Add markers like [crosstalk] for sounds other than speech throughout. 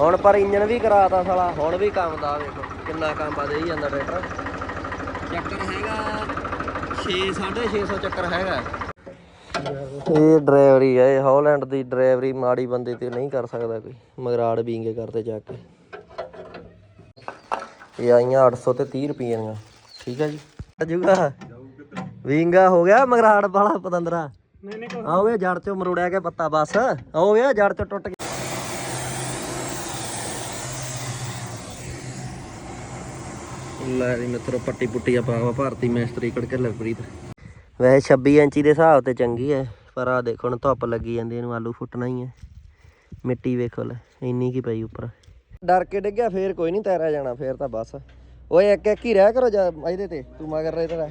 ਹੁਣ ਪਰ ਇੰਜਨ ਵੀ ਕਰਾਤਾ ਸਾਲਾ ਹੁਣ ਵੀ ਕੰਮ ਦਾ ਵੇਖੋ ਕਿੰਨਾ ਕੰਮ ਆ ਦੇਈ ਜਾਂਦਾ ਟਰੈਕਟਰ। ਚੱਕਰ ਹੈਗਾ 6 650 ਚੱਕਰ ਹੈਗਾ। ਇਹ ਡਰਾਈਵਰੀ ਹੈ ਇਹ ਹਾਲੈਂਡ ਦੀ ਡਰਾਈਵਰੀ ਮਾੜੀ ਬੰਦੇ ਤੇ ਨਹੀਂ ਕਰ ਸਕਦਾ ਕੋਈ ਮਗਰਾੜ ਬੀਂਗੇ ਕਰਦੇ ਜਾ ਕੇ। ਇਹ ਆਈਆਂ 800 ਤੇ 30 ਰੁਪਏ ਦੀਆਂ ਠੀਕ ਹੈ ਜੀ? ਅਜੂਗਾ ਵਿੰਗਾ ਹੋ ਗਿਆ ਮਗਰਾੜ ਵਾਲਾ ਪਤੰਦਰਾ। ਨਹੀਂ ਨਹੀਂ ਜੜ ਚੋਂ ਮਰੋੜਿਆ ਕੇ ਪੱਤਾ ਬਸ ਆਓ ਵੇ ਜੜ ਚੋਂ ਟੁੱਟ ਗਿਆ ਲੈ ਜੀ ਮਿੱਤਰੋ ਪੱਟੀ ਪੁੱਟੀ ਆ ਪਾਵਾ ਭਾਰਤੀ ਮੈਸਤਰੀ ਕੜਕੇ ਲਵਪ੍ਰੀਤ ਵੈਸੇ 26 ਇੰਚੀ ਦੇ ਹਿਸਾਬ ਤੇ ਚੰਗੀ ਹੈ ਪਰ ਆ ਦੇਖੋ ਹੁਣ ਧੁੱਪ ਲੱਗੀ ਜਾਂਦੀ ਇਹਨੂੰ ਆਲੂ ਫੁੱਟਣਾ ਹੀ ਹੈ ਮਿੱਟੀ ਵੇਖੋ ਲੈ ਇੰਨੀ ਕੀ ਪਈ ਉੱਪਰ। ਡਰ ਕੇ ਡਿੱਗਿਆ ਫੇਰ ਕੋਈ ਨਹੀਂ ਤੈਰਿਆ ਜਾਣਾ ਫੇਰ ਤਾਂ ਬਸ। ਓਏ ਇੱਕ ਇੱਕ ਹੀ ਰਹਿ ਕਰੋ ਜਾ ਇਹਦੇ ਤੇ ਤੂੰ ਮਗਰ ਰਹੇ ਤੇਰਾ।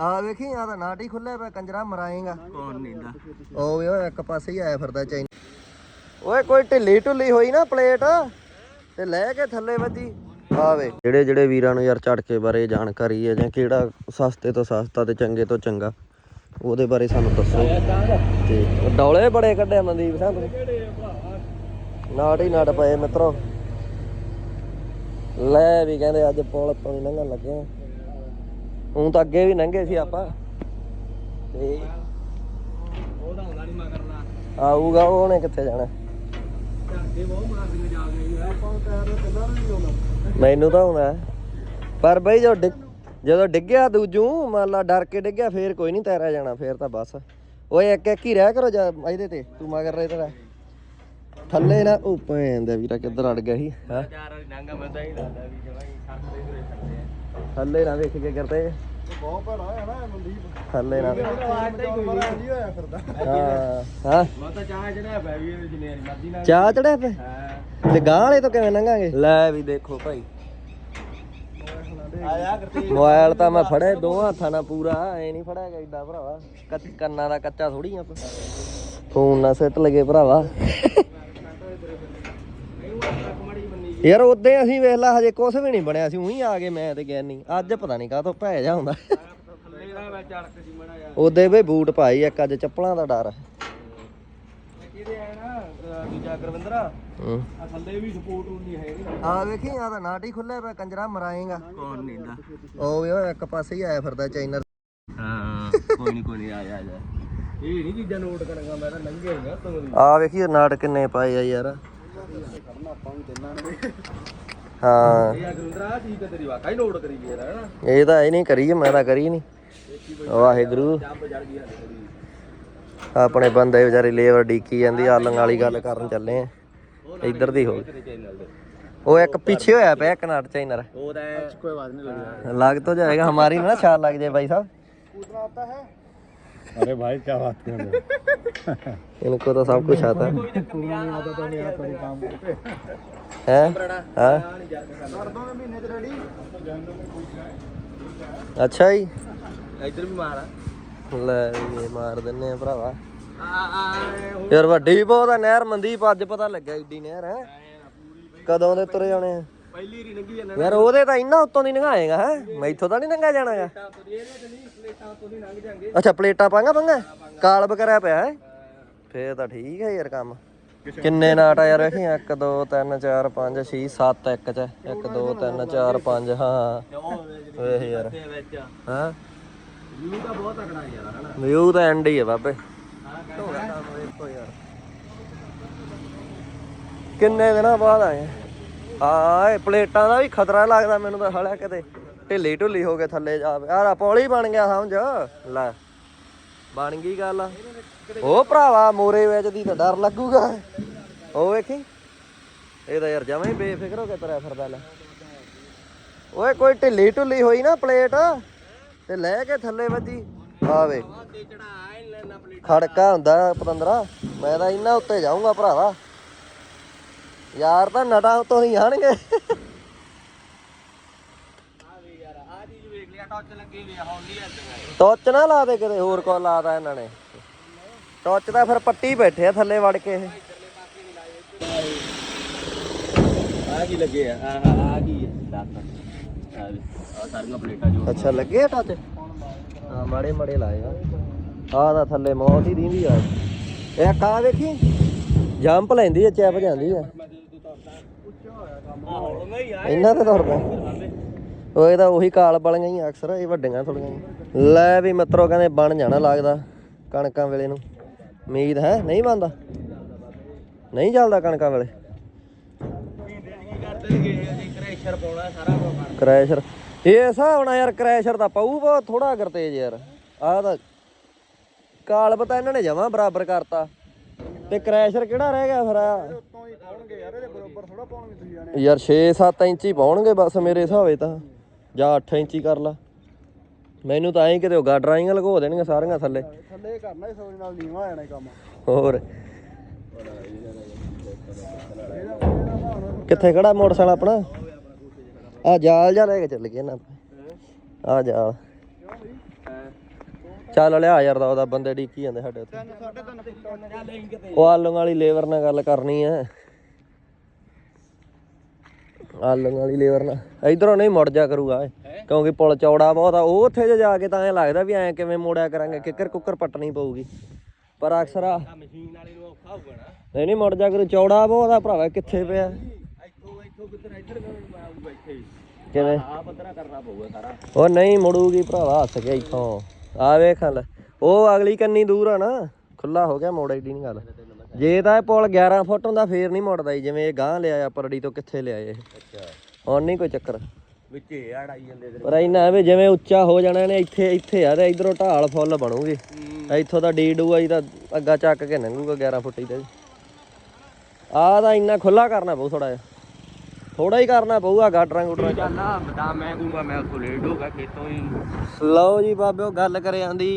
ਆ ਵੇਖੀ ਆ ਤਾਂ ਨਾਟ ਹੀ ਖੁੱਲਿਆ ਪਿਆ ਕੰਜਰਾ ਮਰਾਏਗਾ। ਕੌਣ ਨੀਂਦਾ ਓਏ ਓਏ ਇੱਕ ਪਾਸੇ ਹੀ ਆਇਆ ਫਿਰਦਾ ਚਾਈ ਓਏ ਕੋਈ ਢਿੱਲੀ ਢੁੱਲੀ ਹੋਈ ਨਾ ਪਲੇਟ ਤੇ ਲੈ ਕੇ ਥੱਲੇ ਵੱਜੀ। ਆਵੇ। ਜਿਹੜੇ ਜਿਹੜੇ ਵੀਰਾਂ ਨੂੰ ਯਾਰ ਝਟਕੇ ਬਾਰੇ ਜਾਣਕਾਰੀ ਹੈ ਜਾਂ ਕਿਹੜਾ ਸਸਤੇ ਤੋਂ ਸਸਤਾ ਤੇ ਚੰਗੇ ਤੋਂ ਚੰਗਾ, ਉਹਦੇ ਬਾਰੇ ਸਾਨੂੰ ਦੱਸੋ। ਤੇ ਡੌਲੇ ਬੜੇ ਕੱਢਿਆ ਮਨਦੀਪ ਸਿੰਘ ਤੂੰ। ਨਾਟ ਹੀ ਨਾਟ ਪਏ ਮਿੱਤਰੋ। ਲੈ ਵੀ ਕਹਿੰਦੇ ਅੱਜ ਪੁਲ ਤੋਂ ਹੀ ਲੰਘਣ ਲੱਗੇ ਆ। ਹੁਣ ਤਾਂ ਅੱਗੇ ਵੀ ਲੰਘੇ ਸੀ ਆਪਾਂ। ਤੇ ਉਹਦਾ ਹੁੰਦਾ ਨਹੀਂ ਮਗਰਲਾ ਆਊਗਾ ਉਹਨੇ ਕਿੱਥੇ ਜਾਣਾ? ਮੈਨੂੰ ਤਾਂ ਆਉਂਦਾ ਹੈ। ਪਰ ਬਈ ਜੋ ਜਦੋਂ ਡਿੱਗਿਆ ਦੂਜੂ ਮੰਨ ਲਾ ਡਰ ਕੇ ਡਿੱਗਿਆ ਫੇਰ ਕੋਈ ਨਹੀਂ ਤੈਰਿਆ ਜਾਣਾ ਫੇਰ ਤਾਂ ਬਸ। ਓਏ ਇੱਕ ਇੱਕ ਹੀ ਰਹਿ ਕਰੋ ਜਾ ਇਹਦੇ ਤੇ ਤੂੰ ਮਗਰ ਰਹੇ ਤੇਰਾ। ਥੱਲੇ ਨਾ ਉਹ ਪੈਂਦਾ ਵੀਰਾ ਕਿੱਧਰ ਅੜ ਗਿਆ ਸੀ? ਹਾਂ? ਤੁਰੇ ਥੱਲੇ ਨਾ ਵੇਖ ਕੇ ਕਰਦੇ। ਬਹੁਤ ਭੜਾ ਹੈ ਨਾ ਮਨਦੀਪ। ਥੱਲੇ ਨਾ। ਨਹੀਂ ਹੋਇਆ ਫਿਰਦਾ। ਹਾਂ ਹਾਂ। ਮੈਂ ਤਾਂ ਚਾਹ ਜਿਹੜਾ ਪੈ ਵੀ ਜਿੰਨੇ ਮਰਜ਼ੀ ਨਾਲ। ਚਾਹ ਚੜਿਆ ਪਏ ਹਾਂ। ਤੇ ਗਾਂ ਵਾਲੇ ਤੋਂ ਕਿਵੇਂ ਲੰਘਾਂਗੇ? ਲੈ ਵੀ ਦੇਖੋ ਭਾਈ। ਮੋਬਾਈਲ ਤਾਂ ਮੈਂ ਫੜਿਆ ਦੋਹਾਂ ਹੱਥਾਂ ਨਾਲ ਪੂਰਾ। ਐ ਨਹੀਂ ਫੜਿਆ ਗਿਆ ਏਡਾ ਭਰਾਵਾ। ਕੱਚ- ਕੰਨਾਂ ਦਾ ਕੱਚਾ ਥੋੜੀ ਆਪਾਂ। ਫੋਨ ਨਾ ਸਿੱਟ ਲਗੇ ਭਰਾਵਾ। ਯਾਰ ਉਦੋਂ ਅਸੀਂ ਵੇਖ ਲਾ ਹਜੇ ਕੁਝ ਵੀ ਨਹੀਂ ਬਣਿਆ ਸੀ ਉਹੀ ਆ ਗਏ ਮੈਂ ਤੇ ਗਿਆਨੀ ਅੱਜ ਪਤਾ ਨਹੀਂ ਕਾਹਤੋਂ ਭੈ ਜਾ ਹੁੰਦਾ। ਥੱਲੇ ਦਾ ਮੈਂ ਚੜਕ ਸੀ ਮੜਾ ਯਾਰ ਉਹਦੇ ਵੀ ਬੂਟ ਪਾਈ ਇੱਕ ਅੱਜ ਚੱਪਲਾਂ ਦਾ ਡਰ। ਕਿਹਦੇ ਆ ਨਾ ਅਹ ਦੂਜਾ ਗੁਰਵਿੰਦਰਾ ਹੂੰ। ਆ ਥੱਲੇ ਵੀ ਸਪੋਰਟ ਹੁੰਦੀ ਹੈ ਨਹੀਂ ਆ ਵੇਖੀ ਆ ਤਾਂ ਨਾਟ ਹੀ ਖੁੱਲਿਆ ਪਿਆ ਕੰਜਰਾ ਮਰਾਏਗਾ। ਕੌਣ ਨੀਂਦਾ ਉਹ ਵੇ ਉਹ ਇੱਕ ਪਾਸੇ ਹੀ ਆਇਆ ਫਿਰਦਾ ਚਾਈਨਾ ਹਾਂ ਕੋਈ ਨਹੀਂ ਕੋਈ ਨਹੀਂ ਆ ਜਾ ਆ ਜਾ। ਇਹ ਨਹੀਂ ਚੀਜ਼ਾਂ ਨੋਟ ਕਰਾਂਗਾ ਮੈਂ ਤਾਂ ਲੰਘੇ ਹੋਈਆਂ ਤੋਂ ਆ ਵੇਖੀ ਨਾਟ ਕਿੰਨੇ ਪਾਏ ਆ ਯਾਰ। ਹਾਂ। ਇਹ ਕਰੀ ਮੈਂ ਤਾਂ ਕਰੀ ਨਹੀਂ। ਵਾਹਿਗੁਰੂ। ਆਪਣੇ ਬੰਦੇ ਵਿਚਾਰੇ ਲੇਬਰ ਡੀਕੀ ਜਾਂਦੀ ਆਲੰਗ ਵਾਲੀ ਗੱਲ ਕਰਨ ਚੱਲੇ ਆ। ਇੱਧਰ ਦੀ ਹੋ ਉਹ ਇੱਕ ਪਿੱਛੇ ਹੋਇਆ ਪਿਆ ਇੱਕ ਨਾਟ ਉਹ ਤਾਂ ਕੋਈ ਆਵਾਜ਼ ਨਹੀਂ ਲੱਗ। ਤਾਂ ਜਾਏਗਾ ਹਮਾਰੀ ਨਾ ਛਾਲ ਲੱਗ ਜਾਏ ਭਾਈ ਸਾਹਿਬ। ਕੂਦਣਾ ਆਤਾ ਹੈ अरे भाई क्या बात कर रहे हो इनको तो सब कुछ आता है कूदना नहीं आता तो नहीं आता कोई काम करते हैं हाँ कर दो महीने ते रेडी अच्छा जी ਇੱਧਰ ਵੀ ਮਾਰ ਲੈ ਇਹ ਮਾਰ ਦਿੰਨੇ ਆ ਭਰਾਵਾ ਆ ਆ ਯਾਰ ਵੱਡੀ ਵੀ ਬਹੁਤ ਆ ਨਹਿਰ ਮਨਦੀਪ ਅੱਜ ਪਤਾ ਲੱਗਿਆ ਏਡੀ ਨਹਿਰ ਹੈ ਕਦੋਂ ਦੇ ਤੁਰੇ ਆਉਣੇ ਆ ਪਹਿਲੀ ਰੀ ਲੰਗੀ ਜਾਂਦਾ ਯਾਰ ਉਹਦੇ ਤਾਂ ਇੰਨਾ ਉੱਤੋਂ ਦੀ ਨੰਗਾਏਗਾ ਹੈ? ਮੈਥੋਂ ਤਾਂ ਨਹੀਂ ਨੰਗਾ ਜਾਣਾਗਾ। ਤਾਂ ਤੋਂ ਇਹਨੇ ਤੇ ਨਹੀਂ ਪਲੇਟਾਂ ਤੋਂ ਨਹੀਂ ਲੰਘ ਅੱਛਾ ਪਲੇਟਾਂ ਪਾਂਗਾ ਪੰਗਾ? ਕਾਲਬ ਕਰਿਆ ਪਿਆ ਹੈ? ਫੇਰ ਤਾਂ ਠੀਕ ਹੈ ਯਾਰ ਕੰਮ। ਕਿੰਨੇ ਨਾਟ ਆ ਯਾਰ ਵੇਖੀ 1 2 3 4 5 6 7 1 ਚ। 1 2 3 4 5 ਹਾਂ ਵੇਖ ਯਾਰ। ਹਾਂ? ਵਿਊ ਤਾਂ ਬਹੁਤ ਤਕੜਾ ਯਾਰ ਹਨਾ? ਵਿਊ ਤਾਂ ਐਂਡ ਹੀ ਹੈ ਬਾਬੇ। ਕਿੰਨੇ ਦਿਨਾਂ ਬਾਅਦ ਆਏ? ਆ ਪਲੇਟਾਂ ਦਾ ਵੀ ਖਤਰਾ ਲੱਗਦਾ ਮੈਨੂੰ ਤਾਂ ਹਲਿਆ ਕਿਤੇ। ਢਿੱਲੀ ਢੁੱਲੀ ਹੋ ਗਏ ਥੱਲੇ ਜਾਵੇ ਯਾਰ ਪੌਲੀ ਬਣ ਗਿਆ, ਸਮਝ? ਲੈ, ਬਣ ਗਈ ਗੱਲ। ਉਹ ਭਰਾਵਾ, ਮੋਰੇ ਵਿੱਚ ਦੀ ਤਾਂ ਡਰ ਲੱਗੂਗਾ। ਉਹ ਵੇਖੀ? ਇਹ ਤਾਂ ਯਾਰ ਜਮਾਂ ਹੀ ਬੇਫਿਕਰ ਹੋ ਕੇ ਤੁਰਿਆ ਫਿਰਦਾ ਲੈ। ਓਏ, ਕੋਈ ਢਿੱਲੀ ਢੁੱਲੀ ਹੋਈ ਨਾ ਪਲੇਟ, ਤੇ ਲੈ ਕੇ ਥੱਲੇ ਵੱਜੀ। ਆਵੇ। ਖੜਕਾ ਹੁੰਦਾ ਪਤੰਦਰਾ। ਮੈਂ ਤਾਂ ਇਹਨਾਂ ਉੱਤੇ ਜਾਊਂਗਾ, ਭਰਾਵਾ। ਯਾਰ ਤਾਂ ਨਟਾਂ ਉੱਤੋਂ ਨਹੀਂ ਆਣਗੇ। ਟੋਚ ਨਾ ਲਾ ਦੇ ਕਿਤੇ ਹੋਰ ਕੋ ਲਾਤਾ ਇਹਨਾਂ ਨੇ। ਟੋਚ ਤਾਂ ਫਿਰ ਪੱਟੀ ਬੈਠੇ ਆ ਥੱਲੇ ਵੜ ਕੇ ਇਹ। ਆ ਕੀ ਲੱਗੇ ਆ ਆ ਆ ਕੀ ਦੱਸ ਸਾਰੀਆਂ ਪਲੇਟਾਂ ਜੋ ਅੱਛਾ, ਲੱਗੇ ਆ ਟੱਚ ਹਾਂ, ਮਾੜੇ ਮਾੜੇ ਲਾਏ ਆ। ਆਹ ਤਾਂ ਥੱਲੇ ਮੌਤ ਹੀ ਦਿੰਦੀ ਆ। ਇਹ ਕਾ ਵੇਖੀ? ਜੰਪ ਲੈਂਦੀ ਆ, ਚੈਪ ਜਾਂਦੀ ਆ। ਇਹਨਾਂ ਤੇ ਤੁਰ ਪਿਆ ਉਹ ਇਹਦਾ ਉਹੀ ਕਾਲ ਵਾਲੀਆਂ ਹੀ ਆ ਅਕਸਰ, ਇਹ ਵੱਡੀਆਂ ਥੋੜੀਆਂ ਲੈ ਵੀ ਮਿੱਤਰੋ, ਕਹਿੰਦੇ ਬਣ ਜਾਣਾ ਲੱਗਦਾ ਕਣਕਾਂ ਵੇਲੇ ਨੂੰ। ਉਮੀਦ ਹੈ, ਨਹੀਂ ਬਣਦਾ? ਨਹੀਂ ਚੱਲਦਾ ਕਣਕਾਂ ਵੇਲੇ। ਕ੍ਰੈਸ਼ਰ। ਇਹ ਹਿਸਾਬ ਨਾਲ ਯਾਰ ਕ੍ਰੈਸ਼ਰ ਤਾਂ ਪਊ ਬਹੁਤ ਥੋੜਾ ਅਗਰ ਤੇਜ ਯਾਰ। ਆਹ ਤਾਂ ਕਾਲ ਪਤਾ ਇਹਨਾਂ ਨੇ ਜਮਾ ਬਰਾਬਰ ਕਰਤਾ। ਤੇ ਕ੍ਰੈਸ਼ਰ ਕਿਹੜਾ ਰਹਿ ਗਿਆ ਫਿਰ ਆ? ਯਾਰ 6-7 ਇੰਚੀ ਪਾਉਣਗੇ ਬਸ ਮੇਰੇ ਹਿਸਾਬੇ ਤਾਂ। ਜਾਂ 8 ਇੰਚੀ ਕਰ ਲਾ। ਮੈਨੂੰ ਤਾਂ ਐਂ ਕਿਤੇ ਉਹ ਗਾ ਡਰਾਇੰਗਾਂ ਲਗੋ ਦੇਣਗੇ ਸਾਰੀਆਂ ਥੱਲੇ। ਥੱਲੇ ਕਰਨਾ ਹੀ ਸੋਚ ਨਾਲ ਨੀਵਾ ਆ ਜਾਣਾ ਕੰਮ। ਹੋਰ। ਕਿੱਥੇ ਖੜਾ ਮੋਟਰਸਾਈਕਲ ਆਪਣਾ? ਆ ਜਾਲ ਜਾ ਲੈ ਕੇ ਚੱਲ ਗਏ ਨਾ ਆ ਜਾਲ। ਚੱਲ ਲਿਆ ਯਾਰ ਦਾ ਉਹਦਾ ਬੰਦੇ ਡੀਕੀ ਜਾਂਦੇ ਸਾਡੇ ਉੱਤੇ ਉਹ ਆਲੂਆਂ ਵਾਲੀ ਲੇਬਰ ਨਾਲ ਗੱਲ ਕਰਨੀ ਐ ਆਲੂਆਂ ਵਾਲੀ ਲੇਬਰ ਨਾਲ। ਇਧਰੋਂ ਨਹੀਂ ਮੁੜ ਜਾ ਕਰੂਗਾ ਕਿਉਂਕਿ ਪੁਲ ਚੌੜਾ ਬਹੁਤ ਆ ਉਹ ਉੱਥੇ ਜੇ ਕੇ ਤਾਂ ਐ ਲੱਗਦਾ ਵੀ ਐ ਕਿਵੇਂ ਮੋੜਿਆ ਕਰਾਂਗੇ ਕਿੱਕਰ ਕੁੱਕਰ ਪੱਟਣੀ ਪਊਗੀ। ਪਰ ਅਕਸਰ ਆ ਮਸ਼ੀਨ ਵਾਲੇ ਨੂੰ ਔਖਾ ਹੋਊਗਾ ਨਾ। ਨਹੀਂ ਨਹੀਂ ਮੁੜ ਜਾ ਕਰੂ ਚੌੜਾ ਬਹੁਤ ਆ ਭਰਾਵਾ ਕਿੱਥੇ ਪਿਆ? ਇੱਥੋਂ ਇੱਥੋਂ ਕਿੱਧਰ ਇੱਧਰ ਨੂੰ ਆਊਗਾ ਇੱਥੇ। ਹੀ ਕਿਵੇਂ? ਆ ਪੱਧਰਾ ਕਰਨਾ ਪਊਗਾ ਸਾਰਾ। ਉਹ ਨਹੀਂ ਮੁੜੂਗੀ ਭਰਾਵਾ ਹੱਸ ਗਿਆ ਇੱਥੋਂ। ਆ ਵੇਖ ਲੈ। ਉਹ ਅਗਲੀ ਕੰਨੀ ਦੂਰ ਆ ਨਾ। ਖੁੱਲਾ ਹੋ ਗਿਆ ਮੋੜ ਏਡੀ ਨਹੀਂ ਗੱਲ। ਜੇ ਤਾਂ ਇਹ ਪੁਲ 11 ਫੁੱਟ ਹੁੰਦਾ ਫੇਰ ਨਹੀਂ ਮੁੜਦਾ ਜੀ। ਜਿਵੇਂ ਇਹ ਗਾਂ ਲਿਆ ਆ ਪਰੜੀ ਤੋਂ ਕਿੱਥੇ ਲਿਆ ਇਹ। ਅੱਛਾ। ਹੁਣ ਨਹੀਂ ਕੋਈ ਚੱਕਰ। ਵਿੱਚ ਆੜਾਈ ਜਾਂਦੇ ਪਰ ਇੰਨਾ ਐ ਵੀ ਜਿਵੇਂ ਉੱਚਾ ਹੋ ਜਾਣਾ ਨੇ ਇੱਥੇ ਇੱਥੇ ਆ ਤੇ ਇਧਰੋਂ ਢਾਲ ਫੁੱਲ ਬਣੂਗੀ। ਇੱਥੋਂ ਦਾ ਡੀ ਡੂ ਆ ਜੀ ਤਾਂ ਅੱਗਾ ਚੱਕ ਕੇ ਲੰਘੂਗਾ 11 ਫੁੱਟੀ ਤੇ। ਆ ਤਾਂ ਇੰਨਾ ਖੁੱਲਾ ਕਰਨਾ ਪਊ ਥੋੜਾ ਜਿਹਾ। ਥੋੜਾ ਹੀ ਕਰਨਾ ਪਊਗਾ ਗਾਡਰਾਂ ਗੁਡਰਾਂ ਜਾਨਾ ਬਤਾ ਮੈਂ ਕਹੂੰਗਾ ਮੈਂ ਉੱਥੋਂ ਲੇਟ ਹੋਗਾ ਖੇਤੋਂ ਹੀ। ਲਓ ਜੀ ਬਾਬਿਓ ਗੱਲ ਕਰੇ ਆਂਦੀ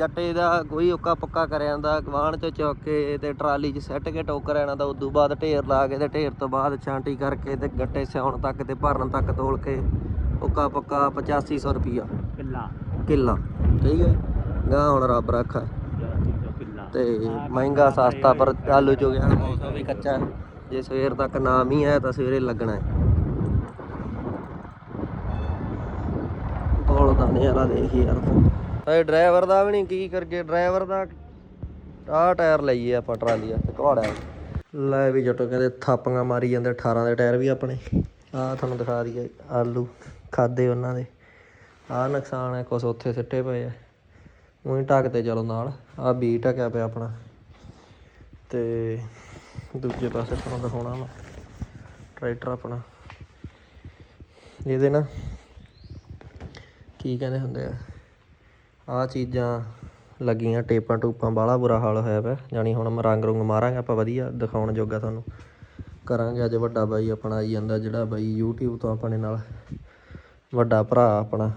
ਗੱਟੇ ਦਾ ਕੋਈ ਉੱਕਾ ਪੱਕਾ ਕਰਿਆ ਆਂਦਾ ਵਾਹਣ ਚ ਚੁੱਕ ਕੇ ਤੇ ਟਰਾਲੀ 'ਚ ਸੱਟ ਕੇ ਟੋਕਰ ਆਣਾ ਤਾਂ ਉਦੋਂ ਬਾਅਦ ਢੇਰ ਲਾ ਕੇ ਤੇ ਢੇਰ ਤੋਂ ਬਾਅਦ ਛਾਂਟੀ ਕਰਕੇ ਤੇ ਗੱਟੇ ਸਿਉਣ ਤੱਕ ਤੇ ਭਰਨ ਤੱਕ ਤੋਲ ਕੇ ਉੱਕਾ ਪੱਕਾ 8500 ਰੁਪਿਆ ਕਿੱਲਾ। ਕਿੱਲਾ ਠੀਕ ਹੈ? ਗਾਂ ਹੁਣ ਰੱਬ ਰੱਖਾ। ਤੇ ਮਹਿੰਗਾ ਸਸਤਾ ਪਰ ਆਲੂ ਚੋ ਗਿਆ ਮੌਸਮ ਵੀ ਕੱਚਾ। ਹੈ। ਜੇ ਸਵੇਰ ਤੱਕ ਨਾ ਮੀਂਹ ਆਇਆ ਤਾਂ ਸਵੇਰੇ ਲੱਗਣਾ ਹੈ। ਕੋਲ ਤਾਂ ਨਹੀਂ ਦੇਖ ਯਾਰ ਤੂੰ। ਡਰਾਈਵਰ ਦਾ ਵੀ ਨਹੀਂ, ਕੀ ਕਰਗੇ ਡਰਾਈਵਰ ਦਾ ਆਹ ਟਾਇਰ ਲਈਏ ਆਪਾਂ ਟਰਾਲੀ ਤੇ ਘੋੜਿਆ ਲੈ ਵੀ ਜੱਟੋ, ਕਹਿੰਦੇ ਥਾਪੀਆਂ ਮਾਰੀ ਜਾਂਦੇ 18 ਦੇ ਟਾਇਰ ਵੀ ਆਪਣੇ। ਆਹ ਤੁਹਾਨੂੰ ਦਿਖਾ ਦਈਏ, ਆਲੂ ਖਾਦੇ ਉਹਨਾਂ ਦੇ। ਆਹ ਨੁਕਸਾਨ ਹੈ, ਕੁਛ ਉੱਥੇ ਸਿੱਟੇ ਪਏ ਆ। ਉਹੀ ਢੱਕ ਤੇ ਚਲੋ ਨਾਲ। ਆਹ ਬੀ ਢਕਿਆ ਪਿਆ ਆਪਣਾ। ਤੇ ਦੂਜੇ ਪਾਸੇ ਤੁਹਾਨੂੰ ਦਿਖਾਉਣਾ ਵਾ। ਟਰੈਕਟਰ ਆਪਣਾ। ਇਹਦੇ ਨਾ ਕੀ ਕਹਿੰਦੇ ਹੁੰਦੇ ਆ? ਆਹ ਚੀਜ਼ਾਂ ਲੱਗੀਆਂ, ਟੇਪਾਂ ਟੂਪਾਂ, ਬਾਹਲਾ ਬੁਰਾ ਹਾਲ ਹੋਇਆ ਪਿਆ। ਜਾਣੀ ਹੁਣ ਮੈਂ ਰੰਗ ਰੁੰਗ ਮਾਰਾਂਗੇ, ਆਪਾਂ ਵਧੀਆ ਦਿਖਾਉਣ ਜੋਗਾ ਤੁਹਾਨੂੰ। ਕਰਾਂਗੇ ਅੱਜ ਵੱਡਾ ਬਾਈ ਆਪਣਾ, ਆਈ ਜਾਂਦਾ ਜਿਹੜਾ ਬਾਈ YouTube ਤੋਂ ਆਪਣੇ ਨਾਲ। ਵੱਡਾ ਭਰਾ ਆਪਣਾ।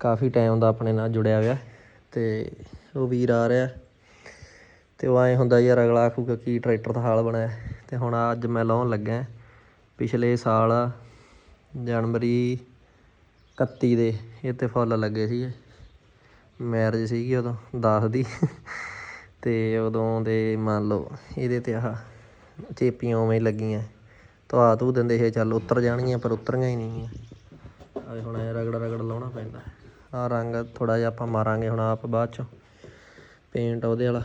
ਕਾਫੀ ਟਾਈਮ ਦਾ ਆਪਣੇ ਨਾਲ ਜੁੜਿਆ ਹੋਇਆ। ਤੇ ਉਹ ਵੀਰ ਆ ਰਿਹਾ। ਤੇ ਉਹ ਐਂ ਹੁੰਦਾ ਯਾਰ ਅਗਲਾ ਆਖੂਗਾ ਕੀ ਟਰੈਕਟਰ ਦਾ ਹਾਲ ਬਣਾਇਆ ਤੇ ਹੁਣ ਅੱਜ ਮੈਂ ਲਾਉਣ ਲੱਗਾ ਪਿਛਲੇ ਸਾਲ ਜਨਵਰੀ 31 ਦੇ ਇਹ ਤੇ ਫੁੱਲ ਲੱਗੇ ਸੀਗੇ। ਮੈਰਿਜ ਸੀਗੀ ਉਦੋਂ 10 ਦੀ। ਤੇ ਉਦੋਂ ਦੇ ਮੰਨ ਲਓ ਇਹਦੇ ਤੇ ਆਹ ਚੇਪੀਆਂ ਉਵੇਂ ਹੀ ਲੱਗੀਆਂ। ਧਵਾ ਧੂ ਦਿੰਦੇ ਇਹ ਚੱਲ ਉਤਰ ਜਾਣਗੀਆਂ ਪਰ ਉਤਰੀਆਂ ਹੀ ਨਹੀਂ ਆਏ ਹੁਣ ਇਹ ਰਗੜ ਰਗੜ ਲਾਉਣਾ ਪੈਂਦਾ। ਆ ਰੰਗ ਥੋੜਾ ਜਿਹਾ ਆਪਾਂ ਮਾਰਾਂਗੇ ਹੁਣ ਆਪ ਬਾਅਦ ਚੋਂ। ਪੇਂਟ ਉਹਦੇ ਵਾਲਾ।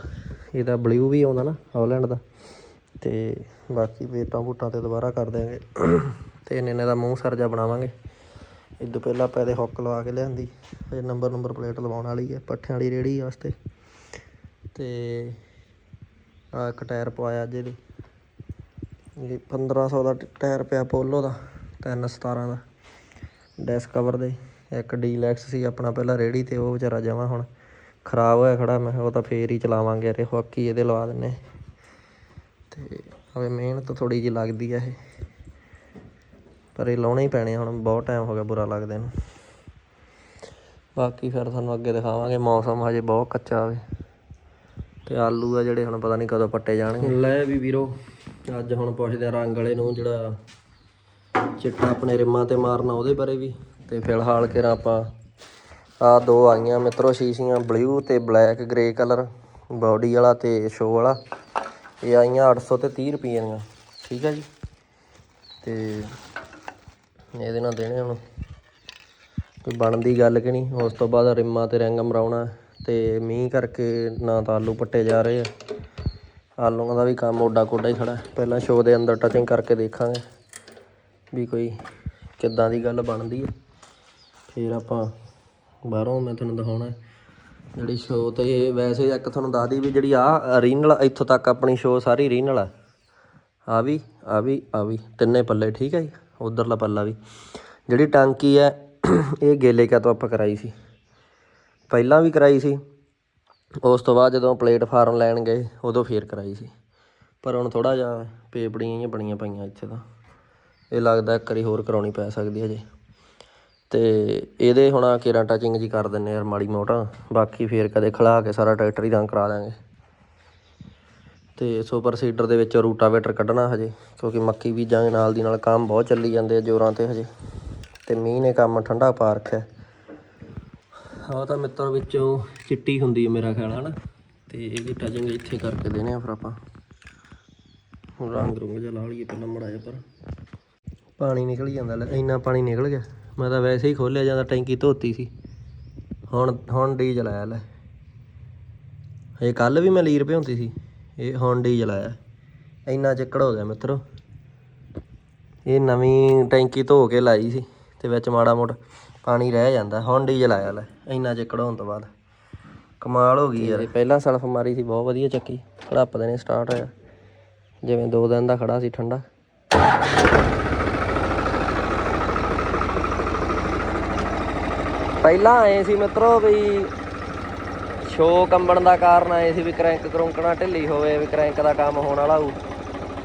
ਇਹਦਾ ਬਲੂ ਵੀ ਆਉਂਦਾ ਨਾ ਹਾਲੈਂਡ ਦਾ। ਤੇ ਬਾਕੀ ਵੇਟਾਂ ਬੂਟਾਂ ਤੇ ਦੁਬਾਰਾ ਕਰ ਦਿਆਂਗੇ। ਤੇ ਇਹਨੇ ਦਾ ਮੂੰਹ ਸਰ ਜਾ ਬਣਾਵਾਂਗੇ ਤੋਂ ਪਹਿਲਾਂ ਆਪਾਂ ਇਹਦੇ ਹੁੱਕ ਲਵਾ ਕੇ ਲਿਆਂਦੀ। ਇਹ ਨੰਬਰ ਨੰਬਰ ਪਲੇਟ ਲਵਾਉਣ ਵਾਲੀ ਹੈ, ਪੱਠਿਆਂ ਵਾਲੀ ਰੇੜੀ ਵਾਸਤੇ ਤੇ। ਆ ਇੱਕ ਟਾਇਰ ਪਵਾਇਆ ਅੱਜ ਇਹਦੇ। ਇਹ 1500 ਦਾ ਟਾਇਰ ਪਿਆ ਪੋਲੋ ਦਾ 317 ਦਾ। ਡੈਸਕ ਕਵਰ ਦੇ। ਇੱਕ ਡੀਲੈਕਸ ਸੀ ਆਪਣਾ, ਪਹਿਲਾਂ ਰੇੜੀ ਤੇ ਉਹ ਵਿਚਾਰਾ ਜਮਾ ਹੁਣ। ਖਰਾਬ ਹੋਇਆ ਖੜਾ ਮੈਂ ਕਿਹਾ ਉਹ ਤਾਂ ਫੇਰ ਹੀ ਚਲਾਵਾਂਗੇ ਅਰੇ ਹਾਕੀ ਇਹਦੇ ਲਵਾ ਦਿੰਨੇ ਤੇ ਹਵੇ ਮਿਹਨਤ ਥੋੜੀ ਜਿਹੀ ਲੱਗਦੀ ਆ ਇਹ। ਪਰ ਇਹ ਲਾਉਣੇ ਹੀ ਪੈਣੇ ਆ, ਹੁਣ ਬਹੁਤ ਟਾਈਮ ਹੋ ਗਿਆ ਬੁਰਾ ਲੱਗਦੇ ਨੂੰ ਬਾਕੀ ਫਿਰ ਤੁਹਾਨੂੰ ਅੱਗੇ ਦਿਖਾਵਾਂਗੇ ਮੌਸਮ ਹਜੇ ਬਹੁਤ ਕੱਚਾ ਹੋਵੇ ਤੇ ਆਲੂ ਆ ਜਿਹੜੇ ਹੁਣ ਪਤਾ ਨਹੀਂ ਕਦੋਂ ਪੱਟੇ ਜਾਣਗੇ। ਲੈ ਵੀ ਵੀਰੋ ਅੱਜ ਹੁਣ ਪੁੱਛਦੇ ਆ ਰੰਗ ਵਾਲੇ ਨੂੰ ਜਿਹੜਾ ਚਿੱਟਾ ਆਪਣੇ ਰਿਮਾਂ ਤੇ ਮਾਰਨਾ ਉਹਦੇ ਬਾਰੇ ਵੀ। ਤੇ ਫਿਲਹਾਲ ਕਿਰਾ ਆਪਾਂ ਆ ਦੋ ਆਈਆਂ ਮਿੱਤਰੋ, ਸ਼ੀਸ਼ੀਆਂ ਬਲੂ ਤੇ ਬਲੈਕ ਗ੍ਰੇ ਕਲਰ ਬਾਡੀ ਵਾਲਾ ਤੇ ਸ਼ੋ ਵਾਲਾ। ਇਹ ਆਈਆਂ 800 ਤੇ 30 ਰੁਪਏ ਦੀਆਂ, ਠੀਕ ਆ ਜੀ? ਤੇ ਇਹਦੇ ਨਾਲ ਦੇਣੇ ਹੁਣ। ਕੋਈ ਬਣਦੀ ਗੱਲ ਕਿ ਨਹੀਂ? ਉਸ ਤੋਂ ਬਾਅਦ ਰਿੰਮਾਂ ਤੇ ਰੰਗ ਮਰਾਉਣਾ ਤੇ ਮੀਂਹ ਕਰਕੇ ਨਾ ਤਾਂ ਆਲੂ ਪੱਟੇ ਜਾ ਰਹੇ ਆ। ਆਲੂਆਂ ਦਾ ਵੀ ਕੰਮ ਓਡਾ ਕੋਡਾ ਹੀ ਖੜਾ। ਪਹਿਲਾਂ ਸ਼ੋਅ ਦੇ ਅੰਦਰ ਟਚਿੰਗ ਕਰਕੇ ਦੇਖਾਂਗੇ ਵੀ ਕੋਈ ਕਿੱਦਾਂ ਦੀ ਗੱਲ ਬਣਦੀ ਹੈ ਫਿਰ ਆਪਾਂ ਬਾਹਰੋਂ ਮੈਂ ਤੁਹਾਨੂੰ ਦਿਖਾਉਣਾ ਜਿਹੜੀ ਸ਼ੋਅ ਤੇ ਵੈਸੇ ਇੱਕ ਤੁਹਾਨੂੰ ਦੱਸਦੀ ਵੀ ਜਿਹੜੀ ਆ ਰੀਨਲ ਇੱਥੋਂ ਤੱਕ ਆਪਣੀ ਸ਼ੋਅ ਸਾਰੀ ਰੀਨਲ ਆ ਆ ਵੀ ਆ ਵੀ ਆ ਵੀ, ਤਿੰਨੇ ਪੱਲੇ, ਠੀਕ ਹੈ ਜੀ? ਉਧਰਲਾ ਪੱਲਾ ਵੀ। ਜਿਹੜੀ ਟਾਂਕੀ ਹੈ, ਇਹ ਗੇਲੇ ਕਾ ਤੋਂ ਆਪਾਂ ਕਰਾਈ ਸੀ। ਪਹਿਲਾਂ ਵੀ ਕਰਾਈ ਸੀ। ਉਸ ਤੋਂ ਬਾਅਦ ਜਦੋਂ ਪਲੇਟਫਾਰਮ ਲੈਣ ਗਏ, ਉਦੋਂ ਫੇਰ ਕਰਾਈ ਸੀ। ਪਰ ਹੁਣ ਥੋੜਾ ਜਿਹਾ ਪੇਪੜੀਆਂ ਹੀ ਬਣੀਆਂ ਪਈਆਂ ਇੱਥੇ ਤਾਂ। ਇਹ ਲੱਗਦਾ ਇੱਕ ਵਾਰੀ ਹੋਰ ਕਰਾਉਣੀ ਪੈ ਸਕਦੀ ਹੈ ਜੀ ਤੇ ਇਹਦੇ ਹੁਣ ਆ ਕੇਰਾਂ ਟਚਿੰਗ ਜੀ ਕਰ ਦਿੰਨੇ ਯਾਰ ਮਾੜੀ ਮੋਟਾ। ਬਾਕੀ ਫੇਰ ਕਦੇ ਖਲਾ ਕੇ ਸਾਰਾ ਟਰੈਕਟਰ ਹੀ ਰੰਗ ਕਰਾ ਦਾਂਗੇ ਤੇ ਸੁਪਰ ਸੀਡਰ ਦੇ ਵਿੱਚ ਰੂਟਾਵੇਟਰ ਕੱਢਣਾ ਹਜੇ, ਕਿਉਂਕਿ ਮੱਕੀ ਬੀਜਾਂ ਦੇ ਨਾਲ ਦੀ ਨਾਲ ਕੰਮ ਬਹੁਤ ਚੱਲੀ ਜਾਂਦੇ ਆ ਜੋਰਾਂ ਤੇ ਹਜੇ। ਤੇ ਮੀਂਹ ਨੇ ਕੰਮ ਠੰਡਾ ਪਾ ਰੱਖਿਆ। ਆ ਤਾਂ ਮਿੱਤਰ ਵਿੱਚੋਂ ਚਿੱਟੀ ਹੁੰਦੀ ਹੈ ਮੇਰਾ ਖਿਆਲ, ਹਨਾ? ਤੇ ਇਹਦੀ ਟਚਿੰਗ ਇੱਥੇ ਕਰਕੇ ਦੇਣੇ ਆ ਫਿਰ ਆਪਾਂ। ਹੁਣ ਰੰਗ ਰੁੰਗ ਜਿਹਾ ਲਾ ਲਈਏ ਪਹਿਲਾਂ ਮੜਾਇਆ ਪਰ। ਪਾਣੀ ਨਿਕਲ ਜਾਂਦਾ ਲੈ, ਇੰਨਾ ਪਾਣੀ ਨਿਕਲ ਗਿਆ। ਮੈਂ ਤਾਂ ਵੈਸੇ ਹੀ ਖੋਲਿਆ ਜਾਂਦਾ ਟੈਂਕੀ ਧੋਤੀ ਸੀ। ਹੁਣ ਹੁਣ ਡੀਜ਼ਲ ਆਇਆ ਲੈ। ਇਹ ਕੱਲ ਵੀ ਮੈਂ ਲੀਰ ਭਿਉਂਦੀ ਸੀ। ਇਹ ਹੁਣ ਡੀਜ਼ਲ ਆਇਆ। ਇੰਨਾ ਚਿੱਕੜ ਹੋ ਗਿਆ ਮਿੱਤਰੋ। ਇਹ ਨਵੀਂ ਟੈਂਕੀ ਧੋ ਕੇ ਲਾਈ ਸੀ ਤੇ ਵਿੱਚ ਮਾੜਾ ਮੋਟਾ ਪਾਣੀ ਰਹਿ ਜਾਂਦਾ। ਹੁਣ ਡੀਜ਼ਲ ਆਇਆ ਲੈ। ਇੰਨਾ ਚਿੱਕੜ ਹੋਣ ਤੋਂ ਬਾਅਦ। ਕਮਾਲ ਹੋ ਗਈ ਯਾਰ। ਪਹਿਲਾਂ ਸਲਫ ਮਾਰੀ ਸੀ, ਬਹੁਤ ਵਧੀਆ ਚੱਕੀ। ਘੜੱਪਦੇ ਨੇ ਸਟਾਰਟ ਹੋਇਆ। ਜਿਵੇਂ ਦੋ ਦਿਨ ਦਾ ਖੜਾ ਸੀ ਠੰਡਾ। ਪਹਿਲਾਂ ਆਏ ਸੀ ਮਿੱਤਰੋ ਵੀ ਸ਼ੋ ਕੰਬਣ ਦਾ ਕਾਰਨ ਆਏ ਸੀ ਵੀ ਕ੍ਰੈਂਕ ਕਰੁੰਕਣਾ ਢਿੱਲੀ ਹੋਵੇ, ਵੀ ਕ੍ਰੈਂਕ ਦਾ ਕੰਮ ਹੋਣ ਵਾਲਾ ਹੋਊ।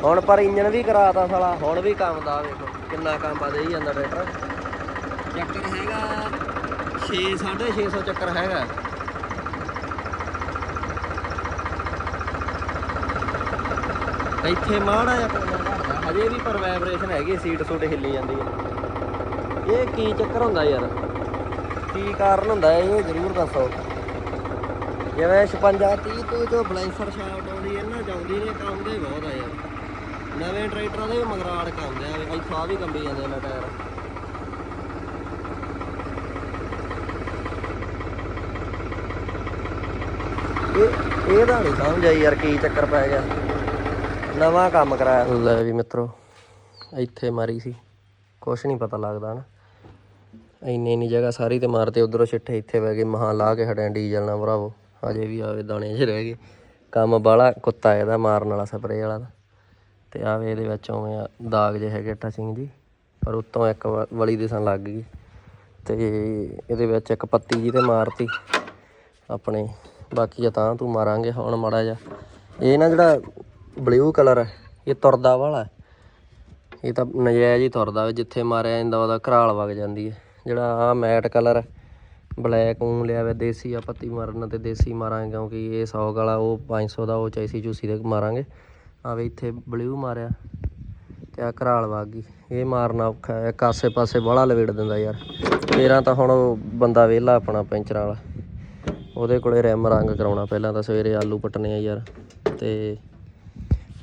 ਹੁਣ ਪਰ ਇੰਜਨ ਵੀ ਕਰਾਤਾ ਸਾਲਾ, ਹੁਣ ਵੀ ਕੰਮ ਦਾ, ਵੇਖੋ ਕਿੰਨਾ ਕੰਮ ਆ ਦੇਈ ਜਾਂਦਾ ਟਰੈਕਟਰ। ਚੱਕਰ ਹੈਗਾ 6 650 ਚੱਕਰ ਹੈਗਾ। ਇੱਥੇ ਮਾੜਾ ਜਿਹਾ ਕੋਨਾ ਹਜੇ ਵੀ ਪਰ ਵਾਈਬ੍ਰੇਸ਼ਨ ਹੈਗੀ, ਸੀਟ ਸੂਟ ਹਿੱਲੀ ਜਾਂਦੀ ਹੈ। ਇਹ ਕੀ ਚੱਕਰ ਹੁੰਦਾ ਯਾਰ? ਕੀ ਕਾਰਨ ਹੁੰਦਾ ਹੈ, ਇਹ ਜ਼ਰੂਰ ਦੱਸੋ। ਜਿਵੇਂ 56 30 ਤੋਂ ਜੋ ਬਲੈਂਸਰ ਸ਼ਾਫਟ ਆਉਂਦੀ ਹੈ ਨਾ ਜਾਂਦੀ ਨੇ ਕੰਮ ਦੇ ਬਹੁਤ ਆ ਯਾਰ। ਨਵੇਂ ਟਰੈਕਟਰਾਂ ਦੇ ਵੀ ਮਗਰਾੜ ਕਾਉਂਦੇ ਆ ਇੱਥੋਂ ਆ ਵੀ ਕੰਬੀ ਜਾਂਦੇ ਨੇ ਟਾਇਰ। ਇਹ ਇਹਦਾ ਨਹੀਂ ਸਮਝ ਆਈ ਯਾਰ ਕੀ ਚੱਕਰ ਪੈ ਗਿਆ। ਨਵਾਂ ਕੰਮ ਕਰਾਇਆ। ਲੈ ਵੀ ਮਿੱਤਰੋ, ਇੱਥੇ ਮਾਰੀ ਸੀ। ਕੁਛ ਨਹੀਂ ਪਤਾ ਲੱਗਦਾ ਨਾ। ਇੰਨੀ ਇੰਨੀ ਜਗ੍ਹਾ ਸਾਰੀ ਤੇ ਮਾਰਤੇ ਉਧਰੋਂ ਛਿੱਠੇ ਇੱਥੇ ਬਹਿ ਗਏ, ਮਹਾ ਲਾ ਕੇ ਹਟਿਆ ਡੀਜ਼ਲ ਨਾਲ, ਭਰਾਵੋ। ਹਜੇ ਵੀ ਆਵੇ ਦਾਣੇ ਜਿਹੇ ਰਹਿ ਗਏ। ਕੰਮ ਬਾਲਾ ਕੁੱਤਾ ਇਹਦਾ, ਮਾਰਨ ਵਾਲਾ ਸਪਰੇ ਵਾਲਾ ਦਾ ਤੇ ਆਵੇ ਇਹਦੇ ਵਿੱਚ ਉਵੇਂ ਦਾਗ ਜੇ ਹੈਗੇ ਟਚਿੰਗ ਜੀ, ਪਰ ਉੱਤੋਂ ਇੱਕ ਵਲੀ ਦਿਸਣ ਲੱਗ ਗਈ। ਤੇ ਇਹਦੇ ਵਿੱਚ ਇੱਕ ਪੱਤੀ ਜੀ ਤੇ ਮਾਰਤੀ। ਆਪਣੇ, ਬਾਕੀ ਆ ਤਾਂ ਤੂੰ ਮਾਰਾਂਗੇ ਹੁਣ ਮਾੜਾ ਜਾ ਇਹ ਨਾ ਜਿਹੜਾ ਬਲੂ ਕਲਰ ਹੈ ਇਹ ਤੁਰਦਾ ਵਾਲਾ। ਇਹ ਤਾਂ ਨਜਾਇਜ਼ ਹੀ ਤੁਰਦਾ ਵੇ, ਜਿੱਥੇ ਮਾਰਿਆ ਜਾਂਦਾ ਉਹਦਾ ਘਰਾਲ ਵਗ ਜਾਂਦੀ ਹੈ ਜਿਹੜਾ ਆ ਮੈਟ ਕਲਰ, ਬਲੈਕ ਊਂ ਲਿਆ ਵੇ, ਦੇਸੀ ਆ ਪੱਤੀ ਮਾਰਨ ਤੇ ਦੇਸੀ ਮਾਰਾਂਗੇ ਕਿਉਂਕਿ ਇਹ 100 ਵਾਲਾ ਉਹ 500 ਦਾ, ਉਹ ਚੈਸੀ ਚੂਸੀ ਦੇ ਮਾਰਾਂਗੇ। ਆ ਵੇ ਇੱਥੇ ਬਲੂ ਮਾਰਿਆ ਤੇ ਆ ਘਰਾਲ ਵਗ ਗਈ। ਇਹ ਮਾਰਨਾ ਔਖਾ ਹੈ, ਇੱਕ ਆਸੇ ਪਾਸੇ ਬਾਹਲਾ ਲਵੇੜ ਦਿੰਦਾ ਯਾਰ। ਫੇਰਾਂ ਤਾਂ ਹੁਣ ਬੰਦਾ ਵਿਹਲਾ ਆਪਣਾ ਪੈਂਚਰਾਂ ਵਾਲਾ। ਉਹਦੇ ਕੋਲੇ ਰਿਮ ਰੰਗ ਕਰਾਉਣਾ ਪਹਿਲਾਂ ਤਾਂ ਸਵੇਰੇ ਆਲੂ ਪਟਨੇ ਆ ਯਾਰ ਤੇ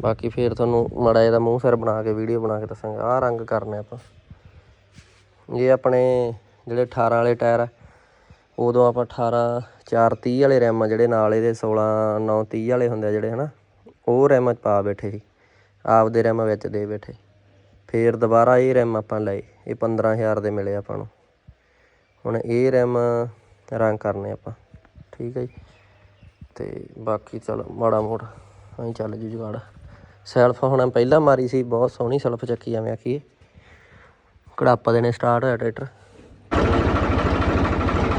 ਬਾਕੀ ਫੇਰ ਤੁਹਾਨੂੰ ਮੜਾ ਇਹਦਾ ਮੂੰਹ ਸਿਰ ਬਣਾ ਕੇ, ਵੀਡੀਓ ਬਣਾ ਕੇ ਦੱਸਾਂਗੇ। ਆਹ ਰੰਗ ਕਰਨੇ ਆਪਾਂ। ਇਹ ਆਪਣੇ ਜਿਹੜੇ 18 ਵਾਲੇ ਟਾਇਰ ਆ, ਉਦੋਂ ਆਪਾਂ 18 430 ਵਾਲੇ ਰਿਮ ਜਿਹੜੇ ਨਾਲ ਇਹਦੇ 16 9 30 ਵਾਲੇ ਹੁੰਦੇ ਆ ਜਿਹੜੇ, ਹਨਾ? ਉਹ ਰਿਮ ਪਾ ਬੈਠੇ ਸੀ। ਆਪਦੇ ਰਿਮ ਵਿੱਚ ਦੇ ਬੈਠੇ। ਫੇਰ ਦੁਬਾਰਾ ਇਹ ਰਿਮ ਆਪਾਂ ਲਏ। ਇਹ 15000 ਦੇ ਮਿਲੇ ਆਪਾਂ ਨੂੰ। ਹੁਣ ਇਹ ਰਿਮ ਰੰਗ ਕਰਨੇ ਆਪਾਂ। ਠੀਕ ਹੈ ਜੀ? ਤੇ ਬਾਕੀ ਚਲ ਮਾੜਾ ਮੋੜ ਐਂ ਚੱਲ ਜੂ ਜੁਗਾੜ। ਸੈਲਫ ਹੁਣ ਪਹਿਲਾਂ ਮਾਰੀ ਸੀ, ਬਹੁਤ ਸੋਹਣੀ ਸੈਲਫ ਚੱਕੀ ਐਵੇਂ ਆਖੀਏ। ਕੜਾਪਾ ਦੇਣੇ ਸਟਾਰਟ ਹੋਇਆ ਟਰੈਕਟਰ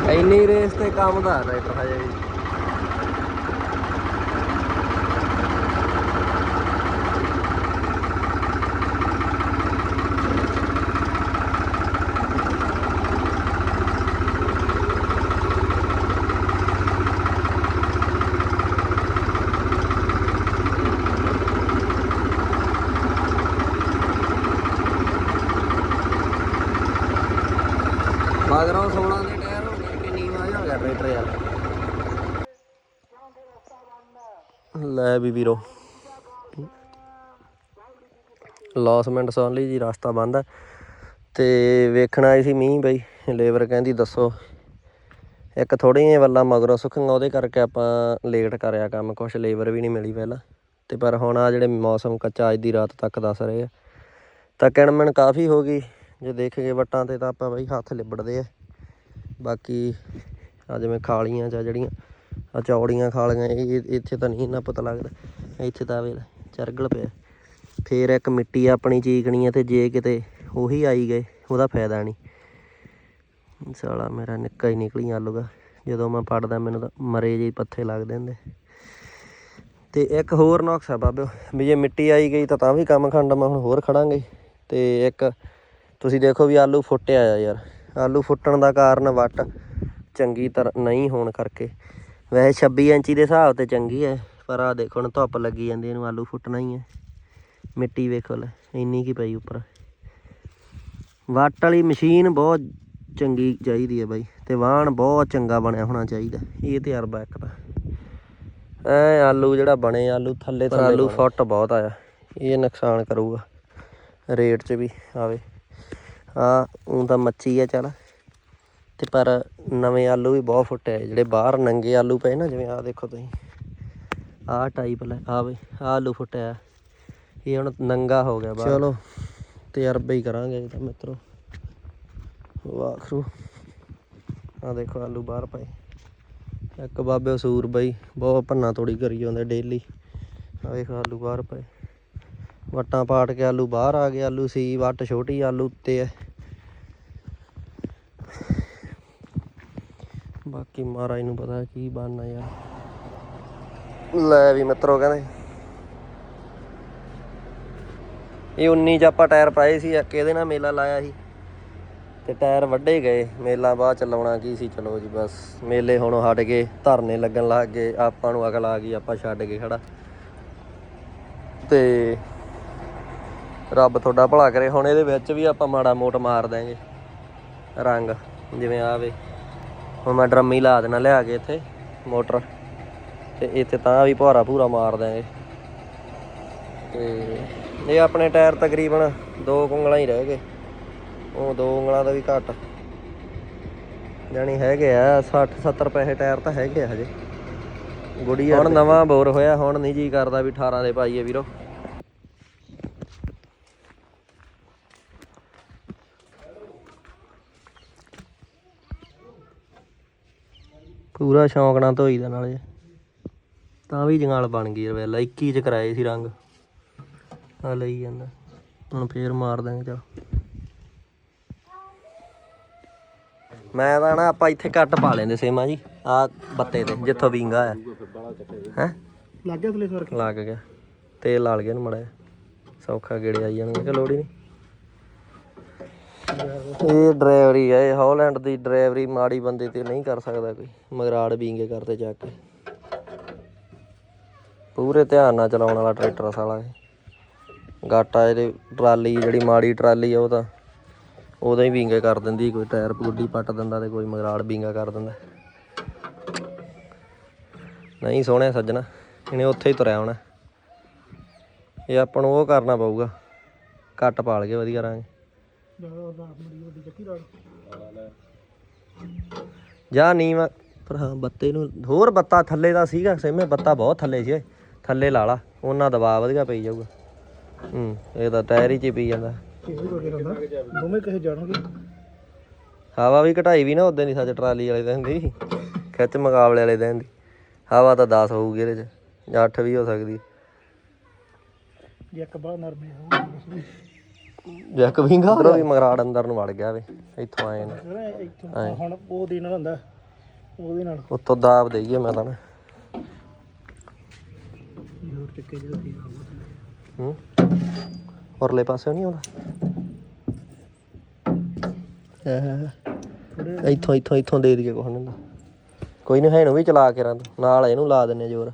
ਇੰਨੀ ਰੇਸ ਤੇ ਕੰਮ ਦਾ ਟਰੈਕਟਰ ਹਜੇ ਵੀ ਮਗਰੋਂ 16 ਦੇ ਟਾਇਰ ਹੋ ਗਏ ਕਿ ਨੀਵਾ ਜਿਹਾ ਹੋ ਗਿਆ ਟਰੈਕਟਰ ਯਾਰ ਲੈ ਵੀ ਵੀਰੋ। ਲੌਸਮੈਂਟ ਸੌਣ ਲਈ ਜੀ ਰਸਤਾ ਬੰਦ ਹੈ ਤੇ ਵੇਖਣਾ ਆਏ ਸੀ ਮੀਂਹ ਬਈ, ਲੇਬਰ ਕਹਿੰਦੀ ਦੱਸੋ। ਇੱਕ ਥੋੜ੍ਹੀਆਂ ਜਿਹੀਆਂ ਵੱਲਾਂ ਮਗਰੋਂ ਸੁੱਕੀਆਂ ਉਹਦੇ ਕਰਕੇ ਆਪਾਂ ਲੇਟ ਕਰਿਆ ਕੰਮ, ਕੁਛ ਲੇਬਰ ਵੀ ਨਹੀਂ ਮਿਲੀ ਪਹਿਲਾਂ। ਤੇ ਪਰ ਹੁਣ ਆ ਜਿਹੜੇ ਮੌਸਮ ਕੱਚਾ ਅੱਜ ਦੀ ਰਾਤ ਤੱਕ ਦੱਸ ਰਹੇ ਆ। ਤਾਂ ਕਿਣਮਣ ਕਾਫੀ ਹੋ ਗਈ। ਜੇ ਦੇਖ ਗਏ ਵਟਾਂ ਤੇ ਤਾਂ ਆਪਾਂ ਬਈ ਹੱਥ ਲਿਬੜਦੇ ਆ। ਬਾਕੀ ਆ ਜਿਵੇਂ ਖਾਲੀਆਂ ਜਾਂ ਜਿਹੜੀਆਂ ਆ ਚੌੜੀਆਂ ਖਾਲੀਆਂ ਇਹ ਇੱਥੇ ਤਾਂ ਨਹੀਂ ਇੰਨਾ ਪਤਾ ਲੱਗਦਾ। ਇੱਥੇ ਤਾਂ ਵੇ ਚਰਗਲ ਪਿਆ। ਫੇਰ ਇੱਕ ਮਿੱਟੀ ਆਪਣੀ ਚੀਕਣੀ ਹੈ ਤੇ ਜੇ ਕਿਤੇ ਉਹੀ ਆਈ ਗਏ, ਉਹਦਾ ਫਾਇਦਾ ਨਹੀਂ। ਸਾਲਾ ਮੇਰਾ ਨਿੱਕਾ ਹੀ ਨਿਕਲੀ ਆਲੂਗਾ। ਜਦੋਂ ਮੈਂ ਪੜਦਾ, ਮੈਨੂੰ ਤਾਂ ਮਰੇ ਜਿਹੇ ਪੱਥੇ ਲੱਗਦੇ ਹੁੰਦੇ। ਤੇ ਇੱਕ ਹੋਰ ਨੁਕਸ ਆ ਬਾਬਿਓ, ਵੀ ਜੇ ਮਿੱਟੀ ਆਈ ਗਈ ਤਾਂ ਤਾਂ ਵੀ ਕੰਮ ਖੰਡ ਮੈਂ ਹੁਣ ਹੋਰ ਖੜਾਂਗੇ। ਤੇ ਇੱਕ, ਤੁਸੀਂ ਦੇਖੋ ਵੀ ਆਲੂ ਫੁੱਟਿਆ ਆ ਯਾਰ। ਆਲੂ ਫੁੱਟਣ ਦਾ ਕਾਰਨ ਵੱਟ ਚੰਗੀ ਤਰ੍ਹਾਂ ਨਹੀਂ ਹੋਣ ਕਰਕੇ। ਵੈਸੇ 26 ਇੰਚੀ ਦੇ ਹਿਸਾਬ ਤੇ ਚੰਗੀ ਹੈ ਪਰ ਆ ਦੇਖੋ ਹੁਣ ਧੁੱਪ ਲੱਗੀ ਜਾਂਦੀ ਇਹਨੂੰ ਆਲੂ ਫੁੱਟਣਾ ਹੀ ਹੈ ਮਿੱਟੀ ਵੇਖੋ ਲੈ ਇੰਨੀ ਕੀ ਪਈ ਉੱਪਰ। ਵੱਟ ਵਾਲੀ ਮਸ਼ੀਨ ਬਹੁਤ ਚੰਗੀ ਚਾਹੀਦੀ ਹੈ ਬਾਈ ਤੇ ਵਾਹਣ ਬਹੁਤ ਚੰਗਾ ਬਣਿਆ ਹੋਣਾ ਚਾਹੀਦਾ ਇਹ ਤੇ ਅਰਬਾ ਇੱਕ ਤਾਂ। ਐ ਆਲੂ ਜਿਹੜਾ ਬਣੇ ਆਲੂ ਥੱਲੇ ਥੱਲੇ ਆਲੂ ਫੁੱਟ ਬਹੁਤ ਆਇਆ ਇਹ ਨੁਕਸਾਨ ਕਰੂਗਾ ਰੇਟ 'ਚ ਵੀ ਆਵੇ। ਆ ਉਹ ਤਾਂ ਮੱਛੀ ਆ ਚੱਲ। ਤੇ ਪਰ ਨਵੇਂ ਆਲੂ ਵੀ ਬਹੁਤ ਫੁੱਟੇ ਆ ਜਿਹੜੇ ਬਾਹਰ ਨੰਗੇ ਆਲੂ ਪਏ ਨਾ, ਜਿਵੇਂ ਆ ਦੇਖੋ ਤੁਸੀਂ। ਆਹ ਟਾਈਪ ਲੈ ਆਵੇ ਆਹ ਆਲੂ ਫੁੱਟਿਆ ਇਹ ਹੁਣ ਨੰਗਾ ਹੋ ਗਿਆ ਬਾਹਰ। ਚਲੋ, ਤਜਰਬੇ ਹੀ ਕਰਾਂਗੇ ਤਾਂ ਮਿੱਤਰੋ। ਵਾਖਰੂ ਆ ਦੇਖੋ ਆਲੂ ਬਾਹਰ ਪਏ। ਇੱਕ ਬਾਬੇ ਸੂਰ ਬਾਈ, ਬਹੁਤ ਭੰਨਾ ਤੋੜੀ ਕਰੀ ਜਾਂਦੇ ਡੇਲੀ ਆ ਵੇਖ ਆਲੂ ਬਾਹਰ ਪਏ। ਵਟਾਂ ਪਾਟ ਕੇ ਆਲੂ ਬਾਹਰ ਆ ਗਏ, ਆਲੂ ਸੀ, ਵੱਟ ਛੋਟੀ ਆਲੂ ਉੱਤੇ ਹੈ ਬਾਕੀ ਮਹਾਰਾਜ ਨੂੰ ਪਤਾ ਕੀ ਬਣਨਾ ਯਾਰ। ਲੈ ਵੀ ਮਿੱਤਰੋ ਕਹਿੰਦੇ। ਇਹ 19 ਚ ਆਪਾਂ ਟਾਇਰ ਪਾਏ ਸੀ ਇੱਕ ਇਹਦੇ ਨਾਲ ਮੇਲਾ ਲਾਇਆ ਸੀ। ਤੇ ਟਾਇਰ ਵੱਡੇ ਗਏ ਮੇਲਾ ਬਾਅਦ ਚ ਲਾਉਣਾ ਕੀ ਸੀ ਚਲੋ ਜੀ ਬਸ। ਮੇਲੇ ਹੁਣ ਹਟ ਗਏ ਧਰਨੇ ਲੱਗਣ ਲੱਗ ਗਏ ਆਪਾਂ ਨੂੰ ਅਕਲ ਆ ਗਈ ਆਪਾਂ ਛੱਡ ਕੇ ਖੜਾ। ਤੇ ਰੱਬ ਤੁਹਾਡਾ ਭਲਾ ਕਰੇ ਹੁਣ ਇਹਦੇ ਵਿੱਚ ਵੀ ਆਪਾਂ ਮਾੜਾ ਮੋਟ ਮਾਰ ਦਾਂਗੇ ਰੰਗ ਜਿਵੇਂ ਆਵੇ ਹੁਣ ਮੈਂ ਡਰਮੀ ਲਾ ਦੇਣਾ ਲਿਆ ਕੇ ਇੱਥੇ ਮੋਟਰ। ਤੇ ਇੱਥੇ ਤਾਂ ਵੀ ਭੋਰਾ ਭੂਰਾ ਮਾਰ ਦਾਂਗੇ ਤੇ ਇਹ ਆਪਣੇ ਟਾਇਰ ਤਕਰੀਬਨ ਦੋ ਕੁੰਗਲਾਂ ਹੀ ਰਹਿ ਗਏ। ਉਹ ਦੋ ਉਂਗਲਾਂ ਦਾ ਵੀ ਘੱਟ। ਜਾਣੀ ਹੈਗੇ ਆ 60 70 ਪੈਸੇ ਟਾਇਰ ਤਾਂ ਹੈਗੇ ਆ ਹਜੇ। ਗੁੜੀ ਹੁਣ ਨਵਾਂ ਬੋਰ ਹੋਇਆ ਹੁਣ ਨਹੀਂ ਜੀ ਕਰਦਾ ਵੀ 18 ਦੇ ਪਾਈਏ ਵੀਰੋ। ਪੂਰਾ ਸ਼ੌਂਕ ਨਾਲ ਧੋਈ ਦਾ ਨਾਲੇ। ਤਾਂ ਵੀ ਜੰਗਾਲ ਬਣ ਗਈ ਰਵੇਲਾ 21 ਚ ਕਰਾਏ ਸੀ ਰੰਗ। ਆ ਲਈ ਜਾਂਦਾ। ਹੁਣ ਫੇਰ ਮਾਰ ਦਾਂਗੇ ਚਲ। ਮੈਂ ਤਾਂ ਨਾ ਆਪਾਂ ਇੱਥੇ ਕੱਟ ਪਾ ਲੈਂਦੇ ਸੇਮਾ ਜੀ ਆ ਬੱਤੇ ਤੇ ਜਿੱਥੋਂ ਵਿੰਗਾ ਆ। ਹੈ? ਲੱਗ ਗਿਆ ਥਲੇ ਸਰ ਲੱਗ ਗਿਆ। ਤੇਲ ਲਾਲ ਗਿਆ ਨੂੰ ਮੜਾ ਸੌਖਾ ਗੇੜੇ ਆਈ ਜਾਣਗੇ ਕਿ ਲੋੜ ਹੀ ਨਹੀਂ। ਇਹ ਡਰਾਈਵਰੀ ਹੈ ਇਹ ਹਾਲੈਂਡ ਦੀ ਡਰਾਈਵਰੀ ਮਾੜੀ ਬੰਦੇ ਤੇ ਨਹੀਂ ਕਰ ਸਕਦਾ ਕੋਈ। ਮਗਰਾੜ ਬੀਂਗੇ ਕਰਦੇ ਜਾ ਕੇ। ਪੂਰੇ ਧਿਆਨ ਨਾਲ ਚਲਾਉਣ ਵਾਲਾ ਟਰੈਕਟਰ ਸਾਲਾ ਇਹ। ਗਾਟਾ ਇਹਦੇ, ਟਰਾਲੀ, ਜਿਹੜੀ ਮਾੜੀ ਟਰਾਲੀ ਆ ਉਹ ਤਾਂ ਉਦੋਂ ਹੀ ਬੀਂਗੇ ਕਰ ਦਿੰਦੀ, ਕੋਈ ਟਾਇਰ ਪੁੱਡੀ ਪੱਟ ਦਿੰਦਾ ਤੇ ਕੋਈ ਮਗਰਾੜ ਬੀਂਗਾ ਕਰ ਦਿੰਦਾ। ਨਹੀਂ ਸੋਹਣਿਆ ਸੱਜਣਾ, ਇਹਨੇ ਉੱਥੇ ਹੀ ਤੁਰਿਆ ਹੋਣਾ। ਇਹ ਆਪਾਂ ਨੂੰ ਉਹ ਕਰਨਾ ਪਊਗਾ। ਕੱਟ ਪਾਲ ਕੇ ਵਧੀਆ ਰਾਂਗੇ ਜਾ ਨੀਵਾ ਪਰ ਹਾਂ ਬੱਤੇ ਨੂੰ ਹੋਰ ਬੱਤਾ ਥੱਲੇ ਦਾ ਸੀਗਾ ਸੇਮੇ ਬੱਤਾ ਬਹੁਤ ਥੱਲੇ ਸੀ ਓਏ। ਥੱਲੇ ਲਾ ਲਾ ਉਹਨਾਂ ਦਬਾਅ ਵਧੀਆ ਪਈ ਜਾਊਗਾ। ਹੂੰ ਇਹ ਤਾਂ ਟਾਇਰ ਹੀ ਚ ਹੀ ਪਈ ਜਾਂਦਾ। ਦੋਵੇਂ ਕਹੇ ਜਾਣਗੇ? ਹਵਾ ਵੀ ਘਟਾਈ ਵੀ ਨਾ ਉਦੋਂ ਦੀ ਸੱਚ ਟਰਾਲੀ ਵਾਲੇ ਦਿਨ ਦੀ। ਖਿੱਚ ਮੁਕਾਬਲੇ ਵਾਲੇ ਦਿਨ ਦੀ। ਹਵਾ ਤਾਂ 10 ਹੋਊਗੀ ਇਹਦੇ ਚ ਜਾਂ 8 ਵੀ ਹੋ ਸਕਦੀ ਜੇ ਇੱਕ ਬੜਾ ਨਰਮ ਹੈ ਜੱਕ ਵਿੰਗਾ ਉਧਰੋਂ ਵੀ ਮਗਰਾੜ ਅੰਦਰ ਨੂੰ ਵੜ ਗਿਆ ਵੇ ਇੱਥੋਂ ਆਏ ਨੇ। ਉਹ ਇੱਥੋਂ ਹੁਣ ਉਹ ਦਿਨ ਹੁੰਦਾ ਉਹਦੇ ਨਾਲ। ਉੱਤੋਂ ਦਾਬ ਦੇਈਏ ਮੈਂ ਤਾਂ ਨਾ। ਹੋਰ ਚੱਕੇ ਜਿਹੜਾ ਸੀ ਹੂੰ? ਪਾਸੇ ਨਹੀਂ ਆਉਂਦਾ? ਇੱਥੋਂ ਇੱਥੋਂ ਇੱਥੋਂ ਦੇ ਦਈਏ ਨਹੀਂ ਹੁੰਦਾ। ਕੋਈ ਨਹੀਂ ਹੈਨੂੰ ਵੀ ਚਲਾ ਕੇ ਰਾਂ ਨਾਲ ਇਹਨੂੰ ਲਾ ਦਿੰਨੇ ਜ਼ੋਰ।